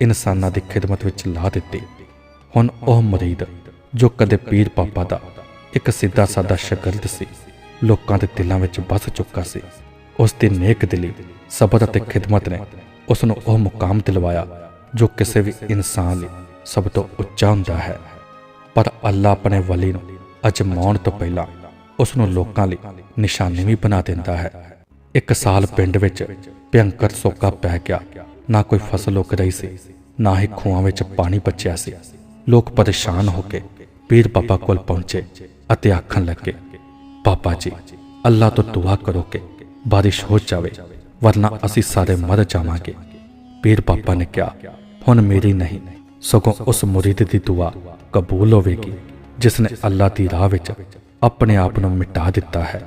ਇਨਸਾਨਾਂ ਦੀ ਖਿਦਮਤ ਵਿੱਚ ਲਾ ਦਿੱਤੀ। ਹੁਣ ਉਹ ਮਰੀਦ, ਜੋ ਕਦੇ ਪੀਰ ਪਾਪਾ ਦਾ ਇੱਕ ਸਿੱਧਾ ਸਾਦਾ ਸ਼ਾਗਿਰਦ ਸੀ, ਲੋਕਾਂ ਦੇ ਦਿਲਾਂ ਵਿੱਚ ਵਸ ਚੁੱਕਾ ਸੀ। ਉਸ ਦੀ ਨੇਕ ਦਿਲੀ ਸਬਰ ਅਤੇ ਖਿਦਮਤ ਨੇ ਉਸ ਨੂੰ ਉਹ ਮੁਕਾਮ ਦਿਲਵਾਇਆ ਜੋ ਕਿਸੇ ਵੀ ਇਨਸਾਨ ਲਈ ਸਭ ਤੋਂ ਉੱਚਾ ਹੁੰਦਾ ਹੈ। ਪਰ ਅੱਲਾ ਆਪਣੇ ਵਲੀ ਨੂੰ ਅਜਮਾਉਣ ਤੋਂ ਪਹਿਲਾਂ ਉਸ ਨੂੰ ਲੋਕਾਂ ਲਈ ਨਿਸ਼ਾਨੀ ਵੀ ਬਣਾ ਦਿੰਦਾ ਹੈ। ਇੱਕ ਸਾਲ ਪਿੰਡ ਵਿੱਚ ਭਿਅੰਕਰ ਸੋਕਾ ਪੈ ਗਿਆ। ਨਾ ਕੋਈ ਫਸਲ ਉੱਗ ਰਹੀ ਸੀ, ਨਾ ਹੀ ਖੂਹਾਂ ਵਿੱਚ ਪਾਣੀ ਬਚਿਆ ਸੀ। ਲੋਕ ਪਰੇਸ਼ਾਨ ਹੋ ਕੇ ਪੀਰ ਬਾਬਾ ਕੋਲ ਪਹੁੰਚੇ ਅਤੇ ਆਖਣ ਲੱਗੇ, ਬਾਬਾ ਜੀ, ਅੱਲਾ ਤੋਂ ਦੁਆ ਕਰੋ ਕਿ ਬਾਰਿਸ਼ ਹੋ ਜਾਵੇ, ਵਰਨਾ ਅਸੀਂ ਸਾਰੇ ਮਰ ਜਾਵਾਂਗੇ। ਪੀਰ ਪਾਪਾ ਨੇ ਕਿਹਾ, ਹੁਣ ਮੇਰੀ ਨਹੀਂ, ਸਗੋਂ ਉਸ ਮੁਰੀਦ ਦੀ ਦੁਆ ਕਬੂਲ ਹੋਵੇਗੀ, ਜਿਸ ਨੇ ਅੱਲਾ ਦੀ ਰਾਹ ਵਿੱਚ ਆਪਣੇ ਆਪ ਨੂੰ ਮਿਟਾ ਦਿੱਤਾ ਹੈ।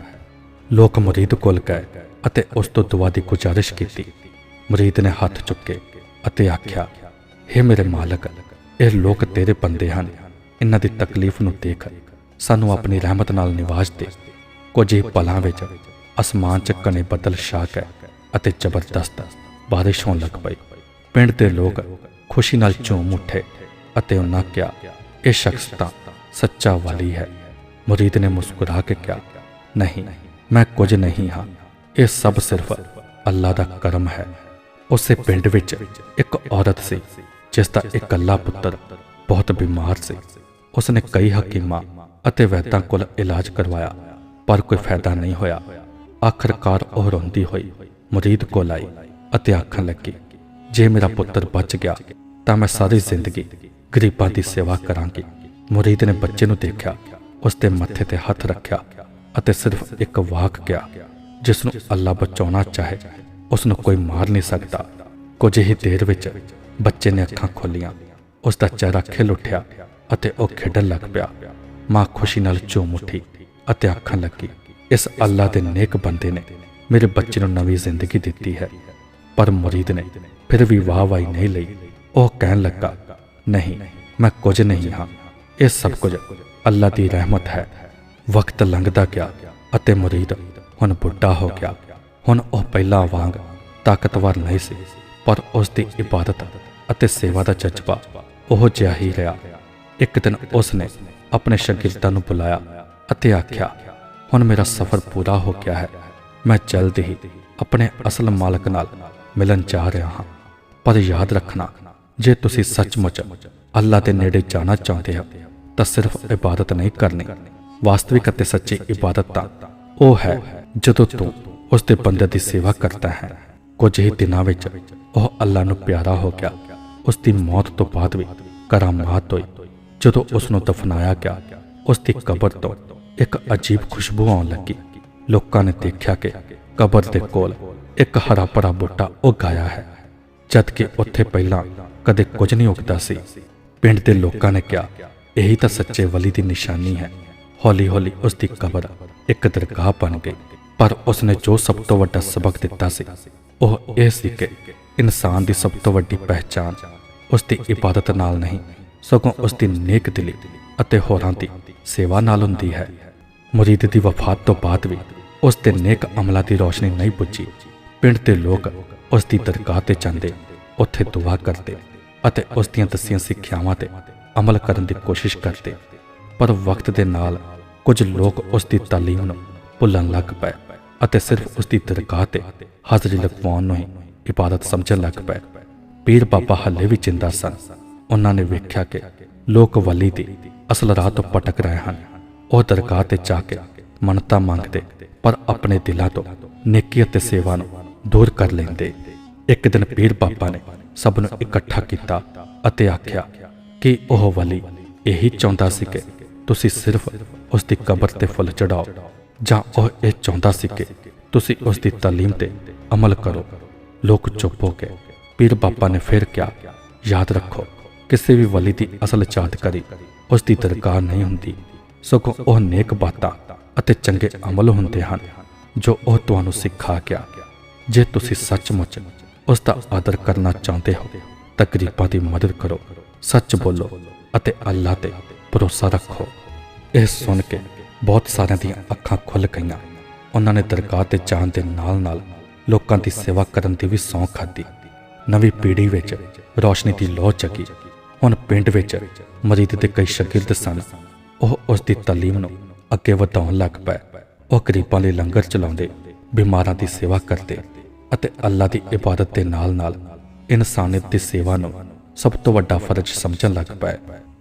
ਲੋਕ ਮੁਰੀਦ ਕੋਲ ਗਏ ਅਤੇ ਉਸ ਤੋਂ ਦੁਆ ਦੀ ਗੁਜ਼ਾਰਿਸ਼ ਕੀਤੀ। ਮੁਰੀਦ ਨੇ ਹੱਥ ਚੁੱਕੇ ਅਤੇ ਆਖਿਆ हे ਮੇਰੇ ਮਾਲਕ, ਇਹ ਲੋਕ ਤੇਰੇ ਬੰਦੇ ਹਨ। ਇਹਨਾਂ ਦੀ ਤਕਲੀਫ ਨੂੰ ਦੇਖ ਸਾਨੂੰ ਆਪਣੀ ਰਹਿਮਤ ਨਾਲ ਨਿਵਾਜ ਦੇ। ਕੁਝ ਹੀ ਪਲਾਂ ਵਿੱਚ ਅਸਮਾਨ 'ਚ ਘਣੇ ਬੱਦਲ ਛਾ ਹੈ ਅਤੇ ਜ਼ਬਰਦਸਤ ਬਾਰਿਸ਼ ਹੋਣ ਲੱਗ ਪਈ। ਪਿੰਡ ਦੇ ਲੋਕ ਖੁਸ਼ੀ ਨਾਲ ਝੂਮ ਉੱਠੇ ਅਤੇ ਉਹਨਾਂ ਕਿਹਾ, ਇਹ ਸ਼ਖਸ ਤਾਂ ਸੱਚਾ ਵਾਲੀ ਹੈ। ਮੁਰੀਦ ਨੇ ਮੁਸਕਰਾ ਕੇ ਕਿਹਾ, ਨਹੀਂ, ਮੈਂ ਕੁਝ ਨਹੀਂ ਹਾਂ। ਇਹ ਸਭ ਸਿਰਫ ਅੱਲਾ ਦਾ ਕਰਮ ਹੈ। ਉਸੇ ਪਿੰਡ ਵਿੱਚ ਇੱਕ ਔਰਤ ਸੀ, ਜਿਸ ਦਾ ਇਕੱਲਾ ਪੁੱਤਰ ਬਹੁਤ ਬਿਮਾਰ ਸੀ। ਉਸਨੇ ਕਈ ਹਕੀਮਾਂ ਅਤੇ ਵੈਦਾਂ ਕੋਲ ਇਲਾਜ ਕਰਵਾਇਆ, ਪਰ ਕੋਈ ਫਾਇਦਾ ਨਹੀਂ ਹੋਇਆ। ਆਖਰਕਾਰ ਉਹ ਰੋਂਦੀ ਹੋਈ, ਮੁਰੀਦ ਕੋਲ ਆਈ ਅਤੇ ਆਖਣ ਲੱਗੀ, ਜੇ ਮੇਰਾ ਪੁੱਤਰ ਬਚ ਗਿਆ, ਤਾਂ ਮੈਂ ਸਾਰੀ ਜ਼ਿੰਦਗੀ ਗਰੀਬਾਂ ਦੀ ਸੇਵਾ ਕਰਾਂਗੀ। ਮੁਰੀਦ ਨੇ ਬੱਚੇ ਨੂੰ ਦੇਖਿਆ ਉਸ ਦੇ ਮੱਥੇ ਤੇ ਹੱਥ ਰੱਖਿਆ ਅਤੇ ਸਿਰਫ ਇੱਕ ਵਾਕ ਕਿਹਾ ਜਿਸ ਨੂੰ ਅੱਲਾ ਬਚਾਉਣਾ ਚਾਹੇ ਉਸ ਨੂੰ ਕੋਈ ਮਾਰ ਨਹੀਂ ਸਕਦਾ। ਕੁਝ ਹੀ ਦੇਰ ਵਿੱਚ ਬੱਚੇ ਨੇ ਅੱਖਾਂ ਖੋਲੀਆਂ ਉਸ ਦਾ ਚਿਹਰਾ ਖਿਲ ਉੱਠਿਆ ਅਤੇ ਉਹ ਖੇਡਣ ਲੱਗ ਪਿਆ। ਮਾਂ ਖੁਸ਼ੀ ਨਾਲ ਝੂਮ ਉੱਠੀ ਅਤੇ ਆਖਣ ਲੱਗੀ ਇਸ ਅੱਲਾ ਦੇ ਨੇਕ ਬੰਦੇ ਨੇ ਮੇਰੇ ਬੱਚੇ ਨੂੰ ਨਵੀਂ ਜ਼ਿੰਦਗੀ ਦਿੱਤੀ ਹੈ, ਪਰ ਮੁਰੀਦ ਨੇ ਫਿਰ ਵੀ ਵਾਹ ਵਾਹੀ ਨਹੀਂ ਲਈ। ਉਹ ਕਹਿਣ ਲੱਗਾ, ਨਹੀਂ, ਮੈਂ ਕੁਝ ਨਹੀਂ ਹਾਂ। ਇਹ ਸਭ ਕੁਝ ਅੱਲਾ ਦੀ ਰਹਿਮਤ ਹੈ। ਵਕਤ ਲੰਘਦਾ ਗਿਆ ਅਤੇ ਮੁਰੀਦ ਹੁਣ ਬੁੱਢਾ ਹੋ ਗਿਆ। ਹੁਣ ਉਹ ਪਹਿਲਾਂ ਵਾਂਗ ਤਾਕਤਵਰ ਨਹੀਂ ਸੀ, ਪਰ ਉਸ ਦੀ ਇਬਾਦਤ ਅਤੇ ਸੇਵਾ ਦਾ ਜਜ਼ਬਾ ਉਹ ਜਿਹਾ ਹੀ ਰਿਹਾ। ਇੱਕ ਦਿਨ ਉਸ ਨੇ ਆਪਣੇ ਸ਼ਾਗਿਰਦਾਂ ਨੂੰ ਬੁਲਾਇਆ ਅਤੇ ਆਖਿਆ ਹੁਣ ਮੇਰਾ ਸਫ਼ਰ ਪੂਰਾ ਹੋ ਗਿਆ ਹੈ। ਮੈਂ ਜਲਦ ਹੀ ਆਪਣੇ ਅਸਲ ਮਾਲਕ ਨਾਲ ਮਿਲਣ ਜਾ ਰਿਹਾ ਹਾਂ। ਪਰ ਯਾਦ ਰੱਖਣਾ, ਜੇ ਤੁਸੀਂ ਸੱਚਮੁੱਚ ਅੱਲਾ ਦੇ ਨੇੜੇ ਜਾਣਾ ਚਾਹੁੰਦੇ ਹੋ, ਤਾਂ ਸਿਰਫ ਇਬਾਦਤ ਨਹੀਂ ਕਰਨੀ। ਵਾਸਤਵਿਕ ਅਤੇ ਸੱਚੀ ਇਬਾਦਤ ਤਾਂ ਉਹ ਹੈ ਜਦੋਂ ਤੂੰ ਉਸ ਦੇ ਬੰਦੇ ਦੀ ਸੇਵਾ ਕਰਦਾ ਹੈ। ਕੁਝ ਹੀ ਦਿਨਾਂ ਵਿੱਚ ਉਹ ਅੱਲਾ ਨੂੰ ਪਿਆਰਾ ਹੋ ਗਿਆ। ਉਸ ਦੀ ਮੌਤ ਤੋਂ ਬਾਅਦ ਵੀ ਕਰਾਮਾਤ ਹੋਈ। ਜਦੋਂ ਉਸ ਨੂੰ ਦਫਨਾਇਆ ਗਿਆ ਉਸ ਦੀ ਕਬਰ ਤੋਂ ਇੱਕ ਅਜੀਬ ਖੁਸ਼ਬੂ ਆਉਣ ਲੱਗੀ। ਲੋਕਾਂ ਨੇ ਦੇਖਿਆ ਕਿ ਕਬਰ ਦੇ ਕੋਲ ਇੱਕ ਹਰਾ ਭਰਾ ਬੂਟਾ ਉਗਾਇਆ ਹੈ। ਜਦ ਕਿ ਉੱਥੇ ਪਹਿਲਾਂ ਕਦੇ ਕੁਝ ਨਹੀਂ ਉਗਦਾ ਸੀ। ਪਿੰਡ ਦੇ ਲੋਕਾਂ ਨੇ ਕਿਹਾ, ਇਹੀ ਤਾਂ ਸੱਚੇ ਵਲੀ ਦੀ ਨਿਸ਼ਾਨੀ ਹੈ। ਹੌਲੀ ਹੌਲੀ ਉਸ ਦੀ ਕਬਰ ਇੱਕ ਦਰਗਾਹ ਬਣ ਗਈ। ਪਰ ਉਸ ਨੇ ਜੋ ਸਭ ਤੋਂ ਵੱਡਾ ਸਬਕ ਦਿੱਤਾ ਸੀ, ਉਹ ਇਹ ਸੀ ਕਿ ਇਨਸਾਨ ਦੀ ਸਭ ਤੋਂ ਵੱਡੀ ਪਹਿਚਾਨ ਉਸ ਦੀ ਇਬਾਦਤ ਨਾਲ ਨਹੀਂ, ਸਗੋਂ ਉਸ ਦੀ ਨੇਕ ਦਿਲੀ ਅਤੇ ਹੋਰਾਂ ਦੀ ਸੇਵਾ ਨਾਲ ਹੁੰਦੀ ਹੈ। ਮੁਰੀਦ ਦੀ ਵਫਾਤ ਤੋਂ ਬਾਅਦ ਵੀ ਉਸ ਦੇ ਨੇਕ ਅਮਲਾਂ ਦੀ ਰੋਸ਼ਨੀ ਨਹੀਂ ਪੁੱਜੀ। ਪਿੰਡ ਦੇ ਲੋਕ ਉਸ ਦੀ ਦਰਗਾਹ ਤੇ ਜਾਂਦੇ, ਉੱਥੇ ਦੁਆ ਕਰਦੇ ਅਤੇ ਉਸ ਦੀਆਂ ਦੱਸੀਆਂ ਸਿੱਖਿਆਵਾਂ ਤੇ ਅਮਲ ਕਰਨ ਦੀ ਕੋਸ਼ਿਸ਼ ਕਰਦੇ। ਪਰ ਵਕਤ ਦੇ ਨਾਲ ਕੁਝ ਲੋਕ ਉਸ ਦੀ ਤਾਲੀਮ ਨੂੰ ਭੁੱਲਣ ਲੱਗ ਪਏ ਅਤੇ ਸਿਰਫ ਉਸ ਦੀ ਦਰਗਾਹ ਤੇ ਹਾਜ਼ਰੀ ਲਗਵਾਉਣ ਨੂੰ ਹੀ ਇਬਾਦਤ ਸਮਝਣ ਲੱਗ ਪਏ। ਪੀਰ ਬਾਬਾ ਹੱਲੇ ਵੀ ਜਿੰਦਾ ਸਨ। ਉਹਨਾਂ ਨੇ ਵੇਖਿਆ ਕਿ ਲੋਕ ਵਲੀ ਦੀ ਅਸਲ ਰਾਹ ਤੋਂ ਭਟਕ ਰਹੇ ਹਨ। ਉਹ ਦਰਗਾਹ ਤੇ ਜਾ ਕੇ ਮੰਨਤਾਂ ਮੰਗਦੇ, ਪਰ ਆਪਣੇ ਦਿਲਾਂ ਤੋਂ ਨੇਕੀ ਅਤੇ ਸੇਵਾ ਨੂੰ ਦੂਰ ਕਰ ਲੈਂਦੇ। ਇੱਕ ਦਿਨ ਪੀਰ ਬਾਬਾ ਨੇ ਸਭ ਨੂੰ ਇਕੱਠਾ ਕੀਤਾ ਅਤੇ ਆਖਿਆ ਕਿ ਉਹ ਵਲੀ ਇਹੀ ਚਾਹੁੰਦਾ ਸੀ ਕਿ ਤੁਸੀਂ ਸਿਰਫ ਉਸ ਦੀ ਕਬਰ ਤੇ ਫੁੱਲ ਚੜਾਓ ਜਾਂ ਉਹ ਇਹ ਚਾਹੁੰਦਾ ਸੀ ਕਿ ਤੁਸੀਂ ਉਸ ਦੀ ਤਾਲੀਮ ਤੇ ਅਮਲ ਕਰੋ। ਲੋਕ ਚੁੱਪ ਹੋ ਗਏ। ਪੀਰ ਬਾਬਾ ਨੇ ਫਿਰ ਕਿਹਾ, ਯਾਦ ਰੱਖੋ, ਕਿਸੇ ਵੀ ਵਲੀ ਦੀ ਅਸਲ ਚਾਹਤਕਾਰੀ ਉਸ ਦੀ ਦਰਕਾਰ ਨਹੀਂ ਹੁੰਦੀ। ਸਗੋਂ ਉਹ ਨੇਕ ਬਾਤਾਂ ਅਤੇ ਚੰਗੇ ਅਮਲ ਹੁੰਦੇ ਹਨ, ਜੋ ਉਹ ਤੁਹਾਨੂੰ ਸਿਖਾ ਗਿਆ। ਜੇ ਤੁਸੀਂ ਸੱਚਮੁੱਚ ਉਸ ਦਾ ਆਦਰ ਕਰਨਾ ਚਾਹੁੰਦੇ ਹੋ, ਤਾਂ ਗਰੀਬਾਂ ਦੀ ਮਦਦ ਕਰੋ, ਸੱਚ ਬੋਲੋ ਅਤੇ ਅੱਲਾ ਤੇ ਭਰੋਸਾ ਰੱਖੋ। ਇਹ ਸੁਣ ਕੇ ਬਹੁਤ ਸਾਰਿਆਂ ਦੀਆਂ ਅੱਖਾਂ ਖੁੱਲ ਗਈਆਂ। ਉਹਨਾਂ ਨੇ ਦਰਗਾਹ ਤੇ ਜਾਣ ਦੇ ਨਾਲ-ਨਾਲ ਲੋਕਾਂ ਦੀ ਸੇਵਾ ਕਰਨ ਦੀ ਵੀ ਸੌਂ ਖਾਧੀ। ਨਵੀਂ ਪੀੜ੍ਹੀ ਵਿੱਚ ਰੋਸ਼ਨੀ ਦੀ ਲੋਹ ਜਗੀ। ਹੁਣ ਪਿੰਡ ਵਿੱਚ ਮਰੀਦ ਦੇ ਕਈ ਸ਼ਾਗਿਰਦ ਸਨ। ਉਹ ਉਸ ਦੀ ਤਾਲੀਮ ਨੂੰ ਅੱਗੇ ਵਧਾਉਣ ਲੱਗ ਪਏ। ਉਹ ਗਰੀਬਾਂ ਲਈ ਲੰਗਰ ਚਲਾਉਂਦੇ, ਬਿਮਾਰਾਂ ਦੀ ਸੇਵਾ ਕਰਦੇ ਅਤੇ ਅੱਲਾ ਦੀ ਇਬਾਦਤ ਦੇ ਨਾਲ-ਨਾਲ ਇਨਸਾਨੀਅਤ ਦੀ ਸੇਵਾ ਨੂੰ ਸਭ ਤੋਂ ਵੱਡਾ ਫਰਜ਼ ਸਮਝਣ ਲੱਗ ਪਏ।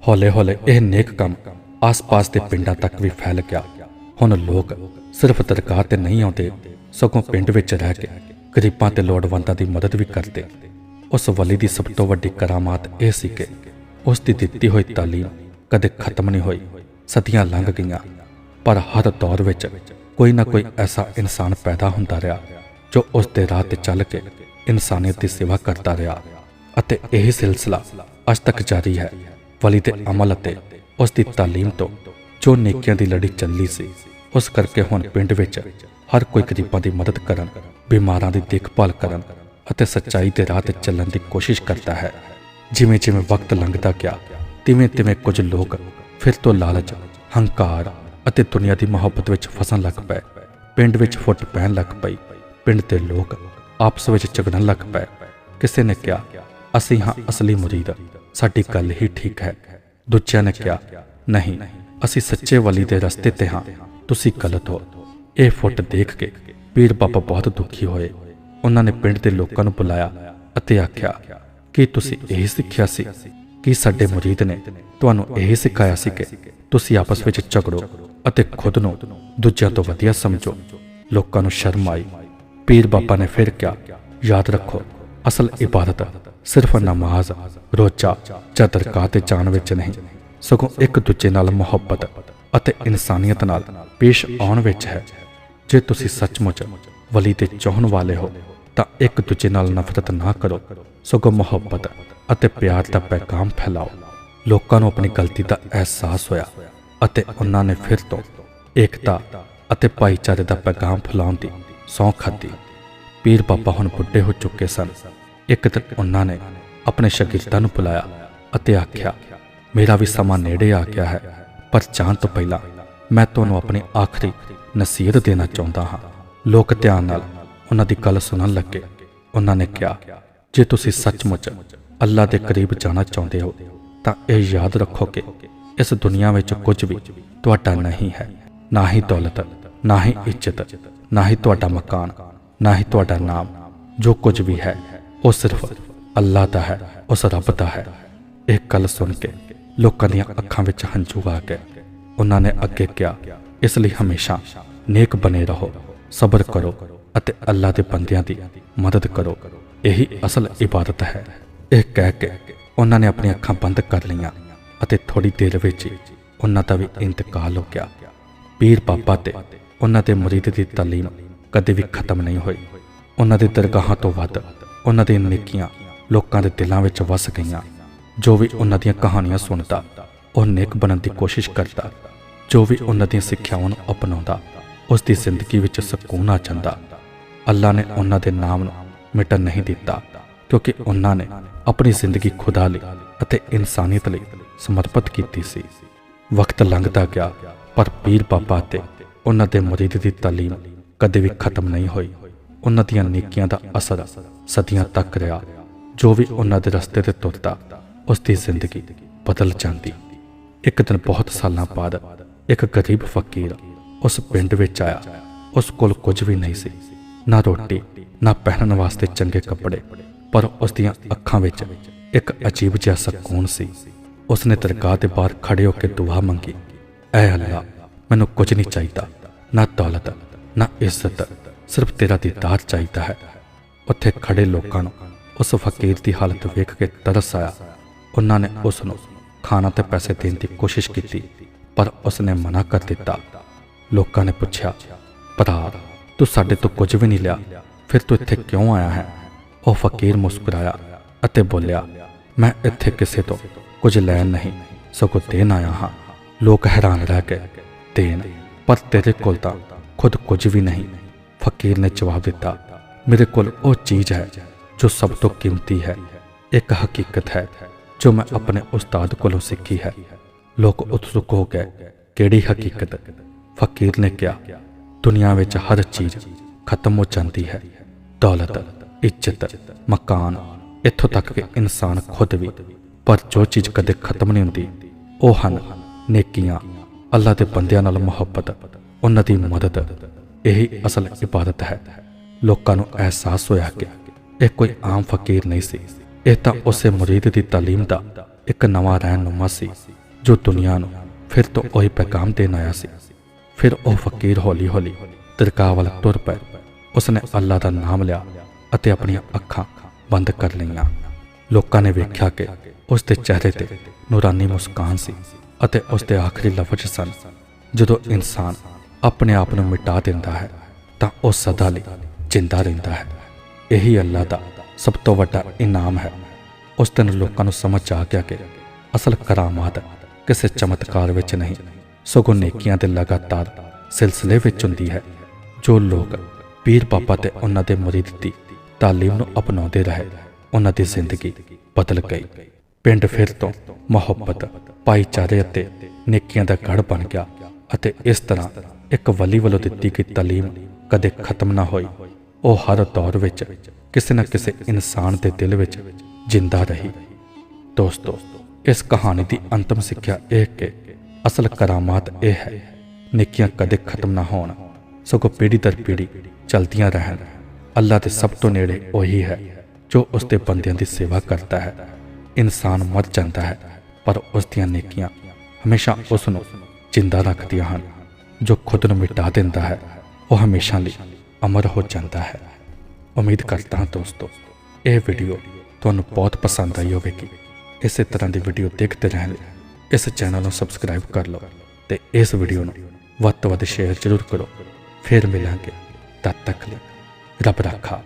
ਹੌਲੇ-ਹੌਲੇ ਇਹ ਨੇਕ ਕੰਮ ਆਸ-ਪਾਸ ਦੇ ਪਿੰਡਾਂ ਤੱਕ ਵੀ ਫੈਲ ਗਿਆ। ਹੁਣ ਲੋਕ ਸਿਰਫ ਦਰਗਾਹ ਤੇ ਨਹੀਂ ਆਉਂਦੇ, ਸਗੋਂ ਪਿੰਡ ਵਿੱਚ ਰਹਿ ਕੇ ਗਰੀਬਾਂ ਤੇ ਲੋੜਵੰਦਾਂ ਦੀ ਮਦਦ ਵੀ ਕਰਦੇ। ਉਸ ਵਲੀ ਦੀ ਸਭ ਤੋਂ ਵੱਡੀ ਕਰਾਮਾਤ ਇਹ ਸੀ ਕਿ ਉਸ ਦੀ ਦਿੱਤੀ ਹੋਈ ਤਾਲੀਮ ਕਦੇ ਖਤਮ ਨਹੀਂ ਹੋਈ। ਸਦੀਆਂ ਲੰਘ ਗਈਆਂ। ਪਰ ਹਰ ਦੌਰ ਵਿੱਚ ਕੋਈ ਨਾ ਕੋਈ ਐਸਾ ਇਨਸਾਨ ਪੈਦਾ ਹੁੰਦਾ ਰਿਹਾ, ਜੋ ਉਸ ਦੇ ਰਾਹ ਤੇ ਚੱਲ ਕੇ ਇਨਸਾਨੀਅਤ ਦੀ ਸੇਵਾ ਕਰਦਾ ਰਿਹਾ ਅਤੇ ਇਹ ਸਿਲਸਿਲਾ ਅੱਜ ਤੱਕ ਜਾਰੀ ਹੈ। ਵਲੀ ਦੇ ਅਮਲ ਅਤੇ ਉਸ ਦੀ ਤਾਲੀਮ ਤੋਂ ਜੋ ਨੇਕੀਆਂ ਦੀ ਲੜੀ ਚੱਲੀ ਸੀ, ਉਸ ਕਰਕੇ ਹੁਣ ਪਿੰਡ ਵਿੱਚ ਹਰ ਕੋਈ ਗਰੀਬਾਂ ਦੀ ਮਦਦ ਕਰਨ, ਬਿਮਾਰਾਂ ਦੀ ਦੇਖਭਾਲ ਕਰਨ ਅਤੇ ਸੱਚਾਈ ਦੇ ਰਾਹ ਤੇ ਚੱਲਣ ਦੀ ਕੋਸ਼ਿਸ਼ ਕਰਦਾ ਹੈ। ਜਿਵੇਂ ਜਿਵੇਂ ਵਕਤ ਲੰਘਦਾ ਗਿਆ ਤਿਵੇਂ ਤਿਵੇਂ ਕੁਝ ਲੋਕ ਫਿਰ ਤੋਂ ਲਾਲਚ, ਹੰਕਾਰ ਅਤੇ ਦੁਨੀਆ ਦੀ ਮੁਹੱਬਤ ਵਿੱਚ ਫਸਣ ਲੱਗ ਪਏ। ਪਿੰਡ ਵਿੱਚ ਫੁੱਟ ਪੈਣ ਲੱਗ ਪਈ। ਪਿੰਡ ਦੇ ਲੋਕ ਆਪਸ ਵਿੱਚ ਝਗੜਨ ਲੱਗ ਪਏ। ਕਿਸੇ ਨੇ ਕਿਹਾ, ਅਸੀਂ ਹਾਂ ਅਸਲੀ ਮੁਰੀਦ। ਸਾਡੀ ਗੱਲ ਹੀ ਠੀਕ ਹੈ। ਦੂਜਿਆਂ ਨੇ ਕਿਹਾ, ਨਹੀਂ, ਅਸੀਂ ਸੱਚੇ ਵਲੀ ਦੇ ਰਸਤੇ ਤੇ ਹਾਂ। ਤੁਸੀਂ ਗਲਤ ਹੋ। ਇਹ ਫੁੱਟ ਦੇਖ ਕੇ ਪੀਰ ਬਾਬਾ ਬਹੁਤ ਦੁਖੀ ਹੋਏ। ਉਹਨਾਂ ਨੇ ਪਿੰਡ ਦੇ ਲੋਕਾਂ ਨੂੰ ਬੁਲਾਇਆ ਅਤੇ ਆਖਿਆ, ਕਿ ਤੁਸੀਂ ਇਹ ਸਿੱਖਿਆ ਸੀ ਕਿ ਸਾਡੇ ਮੁਰੀਦ ਨੇ ਤੁਹਾਨੂੰ ਇਹ ਸਿਖਾਇਆ ਸੀ ਕਿ ਤੁਸੀਂ ਆਪਸ ਵਿੱਚ ਝਗੜੋ ਅਤੇ ਖੁਦ ਨੂੰ ਦੂਜਿਆਂ ਤੋਂ ਵਧੀਆ ਸਮਝੋ। ਲੋਕਾਂ ਨੂੰ ਸ਼ਰਮ ਆਈ। ਪੀਰ ਬਾਬਾ ਨੇ ਫਿਰ ਕਿਹਾ, ਯਾਦ ਰੱਖੋ, ਅਸਲ ਇਬਾਦਤ ਸਿਰਫ ਨਮਾਜ਼, ਰੋਜ਼ਾ ਜਾਂ ਦਰਗਾਹ ਤੇ ਜਾਣ ਵਿੱਚ ਨਹੀਂ, ਸਗੋਂ ਇੱਕ ਦੂਜੇ ਨਾਲ ਮੁਹੱਬਤ ਅਤੇ ਇਨਸਾਨੀਅਤ ਨਾਲ ਪੇਸ਼ ਆਉਣ ਵਿੱਚ ਹੈ। ਜੇ ਤੁਸੀਂ ਸੱਚਮੁੱਚ ਵਲੀ ਤੇ ਚਾਹਣ ਵਾਲੇ ਹੋ, ਤਾਂ ਇੱਕ ਦੂਜੇ ਨਾਲ ਨਫ਼ਰਤ ਨਾ ਕਰੋ। ਸਗੋਂ ਮੁਹੱਬਤ ਅਤੇ ਪਿਆਰ ਦਾ ਪੈਗਾਮ ਫੈਲਾਓ। ਲੋਕਾਂ ਨੂੰ ਆਪਣੀ ਗਲਤੀ ਦਾ ਅਹਿਸਾਸ ਹੋਇਆ ਅਤੇ ਉਹਨਾਂ ਨੇ ਫਿਰ ਤੋਂ ਏਕਤਾ ਅਤੇ ਭਾਈਚਾਰੇ ਦਾ ਪੈਗਾਮ ਫੈਲਾਉਣ ਦੀ ਸਹੁੰ ਖਾਧੀ। ਪੀਰ ਬਾਬਾ ਹੁਣ ਬੁੱਢੇ ਹੋ ਚੁੱਕੇ ਸਨ। ਇੱਕ ਦਿਨ ਉਹਨਾਂ ਨੇ ਆਪਣੇ ਸ਼ਾਗਿਰਦਾਂ ਨੂੰ ਬੁਲਾਇਆ ਅਤੇ ਆਖਿਆ, ਮੇਰਾ ਵੀ ਸਮਾਂ ਨੇੜੇ ਆ ਗਿਆ ਹੈ, ਪਰ ਜਾਣ ਤੋਂ ਪਹਿਲਾਂ ਮੈਂ ਤੁਹਾਨੂੰ ਆਪਣੀ ਆਖਰੀ ਨਸੀਹਤ ਦੇਣਾ ਚਾਹੁੰਦਾ ਹਾਂ। ਲੋਕ ਧਿਆਨ ਨਾਲ ਉਹਨਾਂ ਦੀ ਗੱਲ ਸੁਣਨ ਲੱਗੇ। ਉਹਨਾਂ ਨੇ ਕਿਹਾ ਜੇ ਤੁਸੀਂ ਸੱਚਮੁੱਚ ਅੱਲਾ ਦੇ ਕਰੀਬ ਜਾਣਾ ਚਾਹੁੰਦੇ ਹੋ, ਤਾਂ ਇਹ ਯਾਦ ਰੱਖੋ ਕਿ ਇਸ ਦੁਨੀਆ ਵਿੱਚ ਕੁਝ ਵੀ ਤੁਹਾਡਾ ਨਹੀਂ ਹੈ। ਨਾ ਹੀ ਦੌਲਤ, ਨਾ ਹੀ ਇੱਜ਼ਤ, ਨਾ ਹੀ ਤੁਹਾਡਾ ਮਕਾਨ, ਨਾ ਹੀ ਤੁਹਾਡਾ ਨਾਮ। ਜੋ ਕੁਝ ਵੀ ਹੈ, ਉਹ ਸਿਰਫ ਅੱਲਾ ਦਾ ਹੈ, ਉਸ ਰੱਬ ਦਾ ਹੈ। ਇਹ ਗੱਲ ਸੁਣ ਕੇ ਲੋਕਾਂ ਦੀਆਂ ਅੱਖਾਂ ਵਿੱਚ ਹੰਝੂ ਆ ਗਏ। ਉਹਨਾਂ ਨੇ ਅੱਗੇ ਕਿਹਾ, ਇਸ ਲਈ ਹਮੇਸ਼ਾ ਨੇਕ ਬਨੇ ਰਹੋ, ਸਬਰ ਕਰੋ ਅਤੇ ਅੱਲਾ ਦੇ ਬੰਦਿਆਂ ਦੀ ਮਦਦ ਕਰੋ। ਇਹੀ ਅਸਲ ਇਬਾਦਤ ਹੈ। ਇਹ ਕਹਿ ਕੇ ਉਹਨਾਂ ਨੇ ਆਪਣੀਆਂ ਅੱਖਾਂ ਬੰਦ ਕਰ ਲਈਆਂ ਅਤੇ ਥੋੜੀ ਦੇਰ ਵਿੱਚ ਉਹਨਾਂ ਦਾ ਵੀ ਇੰਤਕਾਲ ਹੋ ਗਿਆ। ਪੀਰ ਬਾਬਾ ਤੇ ਉਹਨਾਂ ਦੇ ਮੁਰੀਦ ਦੀ ਤਾਲੀਮ ਕਦੇ ਵੀ ਖਤਮ ਨਹੀਂ ਹੋਈ। ਉਹਨਾਂ ਦੇ ਦਰਗਾਹਾਂ ਤੋਂ ਵੱਧ ਉਹਨਾਂ ਦੀਆਂ ਨੇਕੀਆਂ ਲੋਕਾਂ ਦੇ ਦਿਲਾਂ ਵਿੱਚ ਵਸ ਗਈਆਂ। ਜੋ ਵੀ ਉਹਨਾਂ ਦੀਆਂ ਕਹਾਣੀਆਂ ਸੁਣਦਾ, ਉਹ ਨੇਕ ਬਣਨ ਦੀ ਕੋਸ਼ਿਸ਼ ਕਰਦਾ। ਜੋ ਵੀ ਉਹਨਾਂ ਦੀਆਂ ਸਿੱਖਿਆਵਾਂ ਨੂੰ ਅਪਣਾਉਂਦਾ, ਉਸ ਦੀ ਜ਼ਿੰਦਗੀ ਵਿੱਚ ਸਕੂਨ ਆ ਜਾਂਦਾ। ਅੱਲਾ ਨੇ ਉਹਨਾਂ ਦੇ ਨਾਮ ਨੂੰ ਮਿਟਣ ਨਹੀਂ ਦਿੱਤਾ, ਕਿਉਂਕਿ ਉਹਨਾਂ ਨੇ ਆਪਣੀ ਜ਼ਿੰਦਗੀ ਖੁਦਾ ਲਈ ਅਤੇ ਇਨਸਾਨੀਅਤ ਲਈ ਸਮਰਪਿਤ ਕੀਤੀ ਸੀ। ਵਕਤ ਲੰਘਦਾ ਗਿਆ, ਪਰ ਪੀਰ ਬਾਬਾ ਤੇ ਉਹਨਾਂ ਦੇ ਮੁਰੀਦ ਦੀ ਤਾਲੀਮ ਕਦੇ ਵੀ ਖਤਮ ਨਹੀਂ ਹੋਈ। ਉਹਨਾਂ ਦੀਆਂ ਨੇਕੀਆਂ ਦਾ ਅਸਰ ਸਦੀਆਂ ਤੱਕ ਰਿਹਾ। ਜੋ ਵੀ ਉਹਨਾਂ ਦੇ ਰਸਤੇ ਤੇ ਤੁਰਦਾ ਉਸ ਦੀ ਜ਼ਿੰਦਗੀ ਬਦਲ ਜਾਂਦੀ। ਇੱਕ ਦਿਨ ਬਹੁਤ ਸਾਲਾਂ ਬਾਅਦ ਇੱਕ ਗਰੀਬ ਫਕੀਰ ਉਸ ਪਿੰਡ ਵਿੱਚ ਆਇਆ। ਉਸ ਕੋਲ ਕੁਝ ਵੀ ਨਹੀਂ ਸੀ, ਨਾ ਰੋਟੀ ਨਾ ਪਹਿਨਣ ਵਾਸਤੇ ਚੰਗੇ ਕੱਪੜੇ, ਪਰ ਉਸ ਦੀਆਂ ਅੱਖਾਂ ਵਿੱਚ ਇੱਕ ਅਜੀਬ ਜਿਹਾ ਸਕੂਨ ਸੀ। ਉਸਨੇ ਦਰਗਾਹ ਦੇ ਬਾਹਰ ਖੜੇ ਹੋ ਕੇ ਦੁਆ ਮੰਗੀ। ਐ ਅੱਲਾ, ਮੈਨੂੰ ਕੁਝ ਨਹੀਂ ਚਾਹੀਦਾ, ਨਾ ਦੌਲਤ, ਨਾ ਇੱਜ਼ਤ, ਸਿਰਫ ਤੇਰਾ ਦੀਦਾਰ ਚਾਹੀਦਾ ਹੈ। ਉੱਥੇ ਖੜੇ ਲੋਕਾਂ ਨੂੰ ਉਸ ਫਕੀਰ ਦੀ ਹਾਲਤ ਵੇਖ ਕੇ ਤਰਸ ਆਇਆ। ਉਹਨਾਂ ਨੇ ਉਸ ਨੂੰ ਖਾਣਾ ਤੇ ਪੈਸੇ ਦੇਣ ਦੀ ਕੋਸ਼ਿਸ਼ ਕੀਤੀ, ਪਰ ਉਸਨੇ ਮਨਾ ਕਰ ਦਿੱਤਾ। ਲੋਕਾਂ ਨੇ ਪੁੱਛਿਆ, ਭਰਾ, ਤੂੰ ਸਾਡੇ ਤੋਂ ਕੁਝ ਵੀ ਨਹੀਂ ਲਿਆ। ਫਿਰ ਤੂੰ ਇੱਥੇ ਕਿਉਂ ਆਇਆ ਹੈ ਉਹ ਫਕੀਰ ਮੁਸਕਰਾਇਆ ਅਤੇ ਬੋਲਿਆ ਮੈਂ ਇੱਥੇ ਕਿਸੇ ਤੋਂ ਕੁਝ ਲੈਣ ਨਹੀਂ ਸਗੋਂ ਦੇਣ ਆਇਆ ਹਾਂ ਲੋਕ ਹੈਰਾਨ ਰਹਿ ਗਏ ਦੇਣ ਪਰ ਤੇਰੇ ਕੋਲ ਤਾਂ ਖੁਦ ਕੁਝ ਵੀ ਨਹੀਂ ਫਕੀਰ ਨੇ ਜਵਾਬ ਦਿੱਤਾ ਮੇਰੇ ਕੋਲ ਉਹ ਚੀਜ਼ ਹੈ ਜੋ ਸਭ ਤੋਂ ਕੀਮਤੀ ਹੈ ਇੱਕ ਹਕੀਕਤ ਹੈ ਜੋ ਮੈਂ ਆਪਣੇ ਉਸਤਾਦ ਕੋਲੋਂ ਸਿੱਖੀ ਹੈ ਲੋਕ ਉਤਸੁਕ ਹੋ ਗਏ ਕਿਹੜੀ ਹਕੀਕਤ ਫਕੀਰ ਨੇ ਕਿਹਾ ਦੁਨੀਆ ਵਿੱਚ ਹਰ ਚੀਜ਼ ਖਤਮ ਹੋ ਜਾਂਦੀ ਹੈ। ਦੌਲਤ, ਇੱਜ਼ਤ, ਮਕਾਨ, ਇੱਥੋਂ ਤੱਕ ਕਿ ਇਨਸਾਨ ਖੁਦ ਵੀ। ਪਰ ਜੋ ਚੀਜ਼ ਕਦੇ ਖਤਮ ਨਹੀਂ ਹੁੰਦੀ, ਉਹ ਹਨ ਨੇਕੀਆਂ ਅੱਲਾ ਦੇ ਬੰਦਿਆਂ ਨਾਲ ਮੁਹੱਬਤ, ਉਹਨਾਂ ਦੀ ਮਦਦ। ਇਹੀ ਅਸਲ ਇਬਾਦਤ ਹੈ। ਲੋਕਾਂ ਨੂੰ ਅਹਿਸਾਸ ਹੋਇਆ ਕਿ ਇਹ ਕੋਈ ਆਮ ਫਕੀਰ ਨਹੀਂ ਸੀ। ਇਹ ਤਾਂ ਉਸੇ ਮੁਰੀਦ ਦੀ ਤਾਲੀਮ ਦਾ ਇੱਕ ਨਵਾਂ ਰਹਿਨੁਮਾ ਸੀ, ਜੋ ਦੁਨੀਆ ਨੂੰ ਫਿਰ ਤੋਂ ਉਹੀ ਪੈਗਾਮ ਦੇਣ ਆਇਆ ਸੀ। ਫਿਰ ਉਹ ਫਕੀਰ ਹੌਲੀ-ਹੌਲੀ ਦਰਗਾਹ ਤੁਰ ਪਏ। ਪਿਆ ਉਸਨੇ ਅੱਲਾ ਦਾ ਨਾਮ ਲਿਆ ਅਤੇ ਆਪਣੀਆਂ ਅੱਖਾਂ ਬੰਦ ਕਰ ਲਈਆਂ। ਲੋਕਾਂ ਨੇ ਵੇਖਿਆ ਕਿ ਉਸ ਦੇ ਚਿਹਰੇ ਤੇ ਨੂਰਾਨੀ ਮੁਸਕਾਨ ਸੀ ਅਤੇ ਉਸ ਦੇ ਆਖਰੀ ਲਫ਼ਜ਼ ਸਨ, ਜਦੋਂ ਇਨਸਾਨ ਆਪਣੇ ਆਪ ਨੂੰ ਮਿਟਾ ਦਿੰਦਾ ਹੈ, ਤਾਂ ਉਹ ਸਦਾ ਲਈ ਜਿੰਦਾ ਰਹਿੰਦਾ ਹੈ। ਇਹੀ ਅੱਲਾ ਦਾ ਸਭ ਤੋਂ ਵੱਡਾ ਇਨਾਮ ਹੈ। ਉਸ ਦਿਨ ਲੋਕਾਂ ਨੂੰ ਸਮਝ ਆ ਗਿਆ ਕਿ ਅਸਲ ਕਰਾਮਾਤ ਕਿਸੇ ਚਮਤਕਾਰ ਵਿੱਚ ਨਹੀਂ, ਸਗੋਂ ਨੇਕੀਆਂ ਦੇ ਲਗਾਤਾਰ ਸਿਲਸਿਲੇ ਵਿੱਚ ਹੁੰਦੀ ਹੈ, ਜੋ ਲੋਕ ਪੀਰ ਬਾਬਾ ਤੇ ਉਹਨਾਂ ਦੇ ਮੁਰੀਦ ਦੀ ਤਾਲੀਮ ਨੂੰ ਅਪਣਾਉਂਦੇ ਰਹੇ। ਉਹਨਾਂ ਦੀ ਜ਼ਿੰਦਗੀ ਬਦਲ ਗਈ। ਪਿੰਡ ਫਿਰ ਤੋਂ ਮੁਹੱਬਤ, ਭਾਈਚਾਰੇ ਅਤੇ ਨੇਕੀਆਂ ਦਾ ਗੜ ਬਣ ਗਿਆ ਅਤੇ ਇਸ ਤਰ੍ਹਾਂ ਇੱਕ ਵਲੀ ਵੱਲੋਂ ਦਿੱਤੀ ਗਈ ਤਾਲੀਮ ਕਦੇ ਖਤਮ ਨਾ ਹੋਈ। ਉਹ ਹਰ ਦੌਰ ਵਿੱਚ ਕਿਸੇ ਨਾ ਕਿਸੇ ਇਨਸਾਨ ਦੇ ਦਿਲ ਵਿੱਚ ਜਿੰਦਾ ਰਹੀ। ਦੋਸਤੋ, ਇਸ ਕਹਾਣੀ ਦੀ ਅੰਤਮ ਸਿੱਖਿਆ ਇਹ ਕਿ ਅਸਲ ਕਰਾਮਾਤ ਇਹ ਹੈ, ਨੇਕੀਆਂ ਕਦੇ ਖਤਮ ਨਾ ਹੋਣ। ਸਗੋਂ ਪੀੜ੍ਹੀ ਦਰ ਪੀੜ੍ਹੀ ਚਲਦੀਆਂ ਰਹਿਣ। ਅੱਲਾ ਦੇ ਸਭ ਤੋਂ ਨੇੜੇ ਉਹੀ ਹੈ, ਜੋ ਉਸ ਦੇ ਬੰਦਿਆਂ ਦੀ ਸੇਵਾ ਕਰਦਾ ਹੈ। ਇਨਸਾਨ ਮਰ ਜਾਂਦਾ ਹੈ, ਪਰ ਉਸ ਦੀਆਂ ਨੇਕੀਆਂ ਹਮੇਸ਼ਾ ਉਸ ਨੂੰ ਜਿੰਦਾ ਰੱਖਦੀਆਂ ਹਨ, ਜੋ ਖੁਦ ਨੂੰ ਮਿਟਾ ਦਿੰਦਾ ਹੈ। ਉਹ ਹਮੇਸ਼ਾ ਲਈ ਅਮਰ ਹੋ ਜਾਂਦਾ ਹੈ। ਉਮੀਦ ਕਰਦਾ ਹਾਂ ਦੋਸਤੋ, ਇਹ ਵੀਡੀਓ ਤੁਹਾਨੂੰ ਬਹੁਤ ਪਸੰਦ ਆਈ ਹੋਵੇਗੀ। ਇਸੇ ਤਰ੍ਹਾਂ ਦੀ ਵੀਡੀਓ ਦੇਖਦੇ ਰਹਿਣ ਲਈ ਇਸ ਚੈਨਲ ਨੂੰ ਸਬਸਕ੍ਰਾਈਬ ਕਰ ਲਓ ਤੇ ਇਸ ਵੀਡੀਓ ਨੂੰ ਵੱਧ ਤੋਂ ਵੱਧ ਸ਼ੇਅਰ ਜ਼ਰੂਰ ਕਰੋ। ਫਿਰ ਮਿਲਾਂਗੇ। ਤਦ ਤੱਕ ਲਈ ਰੱਬ ਰਾਖਾ